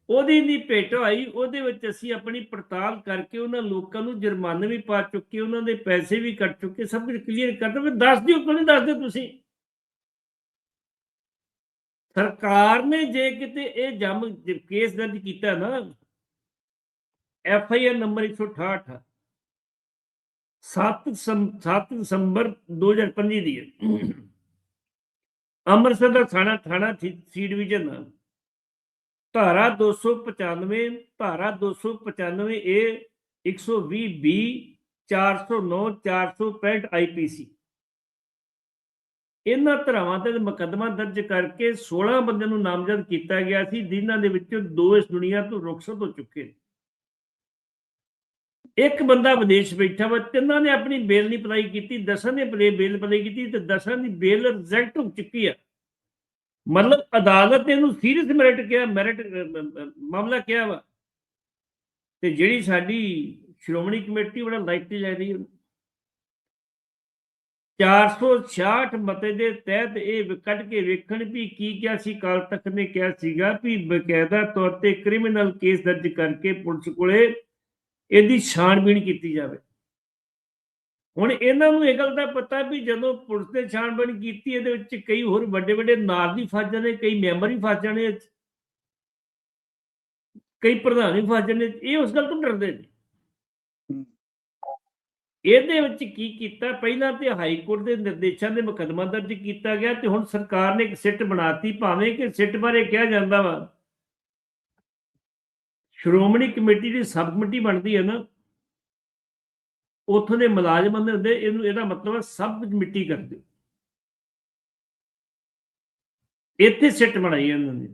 ਉਹਦੀ ਨਹੀਂ ਭੇਟ ਹੋਈ ਉਹਦੇ ਵਿੱਚ ਅਸੀਂ ਆਪਣੀ ਪੜਤਾਲ ਕਰਕੇ ਉਹਨਾਂ ਲੋਕਾਂ ਨੂੰ ਜੁਰਮਾਨੇ ਵੀ ਪਾ ਚੁੱਕੇ, ਉਹਨਾਂ ਦੇ ਪੈਸੇ ਵੀ ਕੱਟ ਚੁੱਕੇ, ਸਭ ਕੁਝ ਕਲੀਅਰ ਕਰ ਦਿੱਤਾ ਦੱਸ ਦਿਓ, ਕਿਉਂ ਨਹੀਂ ਦੱਸਦੇ ਤੁਸੀਂ? ਸਰਕਾਰ ਨੇ ਜੇ ਕਿਤੇ ਇਹ ਜਮ ਕੇਸ ਦਰਜ ਕੀਤਾ ਨਾ ਐਫ ਆਈ ਆਰ ਨੰਬਰ 168 7 7 ਦਸੰਬਰ 2025 ਦੀ ਹੈ। ਅੰਮ੍ਰਿਤਸਰ ਦਾ ਥਾਣਾ ਥਾਣਾ ਸੀ ਡਿਵੀਜ਼ਨ ਆ ਧਾਰਾ 295 ਧਾਰਾ 295 ਏ 120 ਬੀ 409 465 ਆਈਪੀਸੀ ਇਹਨਾਂ ਧਰਾਵਾਂ ਤੇ ਮੁਕੱਦਮਾ ਦਰਜ ਕਰਕੇ 16 ਬੰਦਿਆਂ ਨੂੰ ਨਾਮਜ਼ਦ ਕੀਤਾ ਗਿਆ ਸੀ, ਜਿਨ੍ਹਾਂ ਦੇ ਵਿੱਚੋਂ ਦੋ ਇਸ ਦੁਨੀਆ ਤੋਂ ਰੁਖਸਤ ਹੋ ਚੁੱਕੇ ਨੇ। ਇੱਕ ਬੰਦਾ ਵਿਦੇਸ਼ ਬੈਠਾ ਵਾ, ਤਿੰਨਾਂ ਨੇ ਆਪਣੀ ਬੇਲ ਨਹੀਂ ਅਪਲਾਈ ਕੀਤੀ, ਦਸਾਂ ਨੇ ਪਲੇ ਬੇਲ ਅਪਲਾਈ ਕੀਤੀ ਤੇ ਦਸਾਂ ਦੀ ਬੇਲ ਰਿਜੈਕਟ ਹੋ ਚੁੱਕੀ ਆ। ਮਤਲਬ ਅਦਾਲਤ ਨੇ ਇਹਨੂੰ ਸੀਰੀਅਸ ਮੈਰਿਟ ਕਿਹਾ ਮੈਰਿਟ ਮਾਮਲਾ ਕਿਹਾ ਵਾ। ਤੇ ਜਿਹੜੀ ਸਾਡੀ ਸ਼੍ਰੋਮਣੀ ਕਮੇਟੀ ਬੜਾ ਲਾਈਟਲੀ ਲੈ ਰਹੀ ਹੈ। 466 ਮਤੇ ਦੇ ਤਹਿਤ ਇਹ ਕੱਢ ਕੇ ਵੇਖਣ ਵੀ ਕੀ ਕਿਹਾ ਸੀ ਕਾਲ ਤੱਕ ਨੇ ਕਿਹਾ ਸੀਗਾ ਵੀ ਬਕਾਇਦਾ ਤੌਰ ਤੇ ਕ੍ਰਿਮੀਨਲ ਕੇਸ ਦਰਜ ਕਰਕੇ ਪੁਲਿਸ ਕੋਲੇ ਇਹਦੀ ਛਾਣਬੀਣ ਕੀਤੀ ਜਾਵੇ। ਹੁਣ ਇਹਨਾਂ ਨੂੰ ਇਹ ਗੱਲ ਦਾ ਪਤਾ ਵੀ ਜਦੋਂ ਪੁਲਿਸ ਨੇ ਛਾਣਬੀਣ ਕੀਤੀ, ਇਹਦੇ ਵਿੱਚ ਕਈ ਹੋਰ ਵੱਡੇ ਵੱਡੇ ਨਾਲ ਵੀ ਫਸ ਜਾਣੇ ਕਈ ਮੈਂਬਰ ਹੀ ਫਸ ਜਾਣੇ ਕਈ ਪ੍ਰਧਾਨ ਵੀ ਫਸ ਜਾਣੇ, ਇਹ ਉਸ ਗੱਲ ਤੋਂ ਡਰਦੇ ਨੇ। ਇਹਦੇ ਵਿੱਚ ਕੀ ਕੀਤਾ, ਪਹਿਲਾਂ ਤੇ ਹਾਈ ਕੋਰਟ ਦੇ ਨਿਰਦੇਸ਼ਾਂ ਦੇ ਮੁਕੱਦਮਾ ਦਰਜ ਕੀਤਾ ਗਿਆ ਤੇ ਹੁਣ ਸਰਕਾਰ ਨੇ ਇੱਕ ਸਿੱਟ ਬਣਾਤੀ, ਭਾਵੇਂ ਕਿ ਸਿੱਟ ਬਾਰੇ ਕਿਹਾ ਜਾਂਦਾ ਵਾ। ਸ਼੍ਰੋਮਣੀ ਕਮੇਟੀ ਦੀ ਸਬ ਕਮੇਟੀ ਬਣਦੀ ਹੈ ਨਾ, ਉੱਥੋਂ ਦੇ ਮੁਲਾਜ਼ਮ ਹੁੰਦੇ ਹੁੰਦੇ, ਇਹਨੂੰ, ਇਹਦਾ ਮਤਲਬ ਹੈ ਸਬ ਕਮੇਟੀ ਕਰਦੇ। ਇੱਥੇ ਸਿੱਟ ਬਣਾਈ ਹੈ ਇਹਨਾਂ ਨੇ।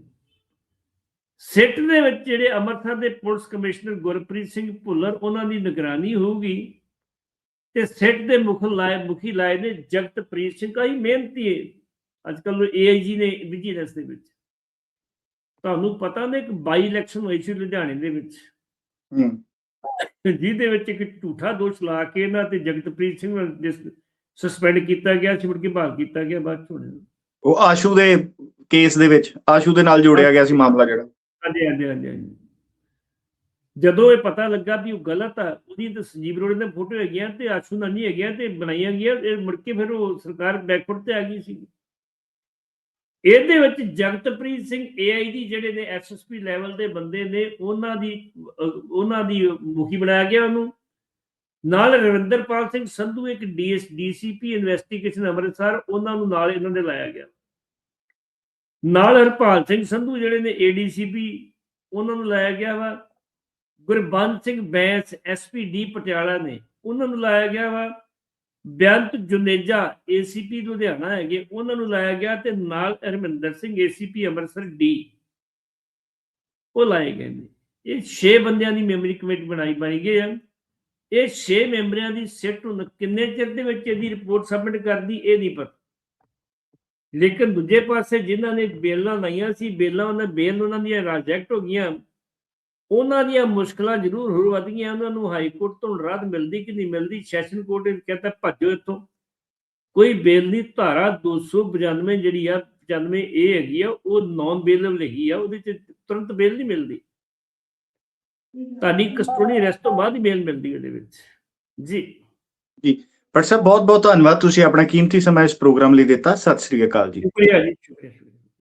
ਸਿੱਟ ਦੇ ਵਿੱਚ ਜਿਹੜੇ ਅੰਮ੍ਰਿਤਸਰ ਦੇ ਪੁਲਿਸ ਕਮਿਸ਼ਨਰ ਗੁਰਪ੍ਰੀਤ ਸਿੰਘ ਭੁੱਲਰ, ਉਹਨਾਂ ਦੀ ਨਿਗਰਾਨੀ ਹੋਊਗੀ ਤੇ ਸਿੱਟ ਦੇ ਮੁਖ ਲਾਏ ਮੁਖੀ ਲਾਏ ਨੇ ਜਗਤਪ੍ਰੀਤ ਸਿੰਘ। ਕਈ ਮਿਹਨਤੀ ਹੈ। ਅੱਜ ਕੱਲ ਏਆਈਜੀ ਨੇ ਵਿਜੀਲੈਂਸ ਦੇ ਵਿੱਚ। ਤੁਹਾਨੂੰ ਪਤਾ ਨੇ ਇੱਕ ਬਾਈ ਇਲੈਕਸ਼ਨ ਹੋਈ ਸੀ ਲੁਧਿਆਣੇ ਦੇ ਵਿੱਚ। ਹੂੰ। ਜਿਹਦੇ ਵਿੱਚ ਇੱਕ ਝੂਠਾ ਦੋਸ਼ ਲਾ ਕੇ ਇਹਨਾਂ ਤੇ ਜਗਤਪ੍ਰੀਤ ਸਿੰਘ ਨੂੰ ਸਸਪੈਂਡ ਕੀਤਾ ਗਿਆ ਸੀ ਮੁੜ ਕੇ ਬਹਾਲ ਕੀਤਾ ਗਿਆ ਬਾਅਦ ਚ ਉਹ ਆਸ਼ੂ ਦੇ ਕੇਸ ਦੇ ਵਿੱਚ ਆਸ਼ੂ ਦੇ ਨਾਲ ਜੋੜਿਆ ਗਿਆ ਸੀ ਮਾਮਲਾ ਜਿਹੜਾ। ਹਾਂਜੀ ਹਾਂਜੀ ਹਾਂਜੀ ਜਦੋਂ ਇਹ ਪਤਾ ਲੱਗਾ ਵੀ ਉਹ ਗਲਤ ਆ ਉਹਦੀ ਤਾਂ ਸੰਜੀਵ ਰੋੜੇ ਦੀਆਂ ਫੋਟੋ ਹੈਗੀਆਂ ਤੇ ਆਸ਼ੂ ਨਾਲ ਨਹੀਂ ਹੈਗੀਆਂ ਤੇ ਬਣਾਈਆਂ ਗਈਆਂ ਇਹ ਮੁੜ ਕੇ ਫਿਰ ਉਹ ਸਰਕਾਰ ਬੈਕਵਰਡ ਤੇ ਆ ਗਈ ਸੀ। ਇਹਦੇ ਵਿੱਚ ਜਗਤਪ੍ਰੀਤ ਸਿੰਘ ਏਆਈਡੀ ਜਿਹੜੇ ਨੇ ਐਸਐਸਪੀ ਲੈਵਲ ਦੇ ਬੰਦੇ ਨੇ, ਉਹਨਾਂ ਦੀ ਉਹਨਾਂ ਦੀ ਮੁਖੀ ਬਣਾਇਆ ਗਿਆ ਉਹਨੂੰ। ਨਾਲ ਰਵਿੰਦਰਪਾਲ ਸਿੰਘ ਸੰਧੂ, ਇੱਕ ਡੀਐਸ ਡੀਸੀਪੀ ਇਨਵੈਸਟੀਗੇਸ਼ਨ ਅੰਮ੍ਰਿਤਸਰ, ਉਹਨਾਂ ਨੂੰ ਨਾਲ ਇਹਨਾਂ ਦੇ ਲਾਇਆ ਗਿਆ। ਨਾਲ ਹਰਪਾਲ ਸਿੰਘ ਸੰਧੂ ਜਿਹੜੇ ਨੇ ਏਡੀਸੀਪੀ ਉਹਨਾਂ ਨੂੰ ਲਾਇਆ ਗਿਆ ਵਾ। ਗੁਰਬੰਦ ਸਿੰਘ ਬੈਂਸ ਐਸਪੀਡੀ ਪਟਿਆਲਾ ਨੇ, ਉਹਨਾਂ ਨੂੰ ਲਾਇਆ ਗਿਆ ਵਾ। ਬੇਅੰਤ ਜੁਨੇਜਾ ਏਸੀਪੀ ਲੁਧਿਆਣਾ ਹੈਗੇ, ਉਹਨਾਂ ਨੂੰ ਲਾਇਆ ਗਿਆ ਤੇ ਨਾਲ ਹਰਮਿੰਦਰ ਸਿੰਘ ਏਸੀਪੀ ਅੰਮ੍ਰਿਤਸਰ ਡੀ ਉਹ ਲਾਏ ਗਏ ਨੇ। ਇਹ 6 ਬੰਦਿਆਂ ਦੀ ਮੈਂਬਰੀ ਕਮੇਟੀ ਬਣਾਈ ਬਣੀ ਗਈ ਹੈ ਇਹ 6 ਮੈਂਬਰਾਂ ਦੀ ਸਿੱਟ ਹੁਣ ਕਿੰਨੇ ਚਿਰ ਦੇ ਵਿੱਚ ਇਹਦੀ ਰਿਪੋਰਟ ਸਬਮਿਟ ਕਰਦੀ, ਇਹ ਨਹੀਂ ਪਤਾ। ਲੇਕਿਨ ਦੂਜੇ ਪਾਸੇ ਜਿਨ੍ਹਾਂ ਨੇ ਬੇਲਾਂ ਲਾਈਆਂ ਸੀ, ਬੇਲਾਂ ਉਹਨਾਂ, ਬੇਲ ਉਹਨਾਂ ਦੀਆਂ ਰਿਜੈਕਟ ਹੋ ਗਈਆਂ। ਉਹਨਾਂ ਦੀਆਂ ਮੁਸ਼ਕਲਾਂ ਜ਼ਰੂਰ ਹੋਰ ਵੱਧ ਗਈਆਂ ਉਹਨਾਂ ਨੂੰ ਹਾਈ ਕੋਰਟ ਤੋਂ ਰਾਹਤ ਮਿਲਦੀ ਕਿ ਨਹੀਂ ਮਿਲਦੀ ਸੈਸ਼ਨ ਕੋਰਟ ਇਹ ਕਹਿੰਦਾ ਭੱਜੋ ਇੱਥੋਂ। ਕੋਈ ਬੇਲ ਨਹੀਂ ਧਾਰਾ 295 ਜਿਹੜੀ ਆ 95 ਇਹ ਹੈਗੀ ਆ ਉਹ ਨਾਨ ਬੇਲੇਬਲ ਹੈਗੀ ਆ ਉਹਦੇ ਚ ਤੁਰੰਤ ਬੇਲ ਨਹੀਂ ਮਿਲਦੀ। ਤੁਹਾਡੀ ਕਸਟੋਡੀ ਅਰੈਸਟ ਤੋਂ ਬਾਅਦ ਹੀ ਬੇਲ ਮਿਲਦੀ ਉਹਦੇ ਵਿੱਚ। ਜੀ। ਪਰ ਸਰ ਬਹੁਤ ਬਹੁਤ ਧੰਨਵਾਦ ਤੁਸੀਂ ਆਪਣਾ ਕੀਮਤੀ ਸਮਾਂ ਇਸ ਪ੍ਰੋਗਰਾਮ ਲਈ ਦਿੱਤਾ। ਸਤਿ ਸ੍ਰੀ ਅਕਾਲ ਜੀ। ਸ਼ੁਕਰੀਆ ਜੀ ਸ਼ੁਕਰੀਆ।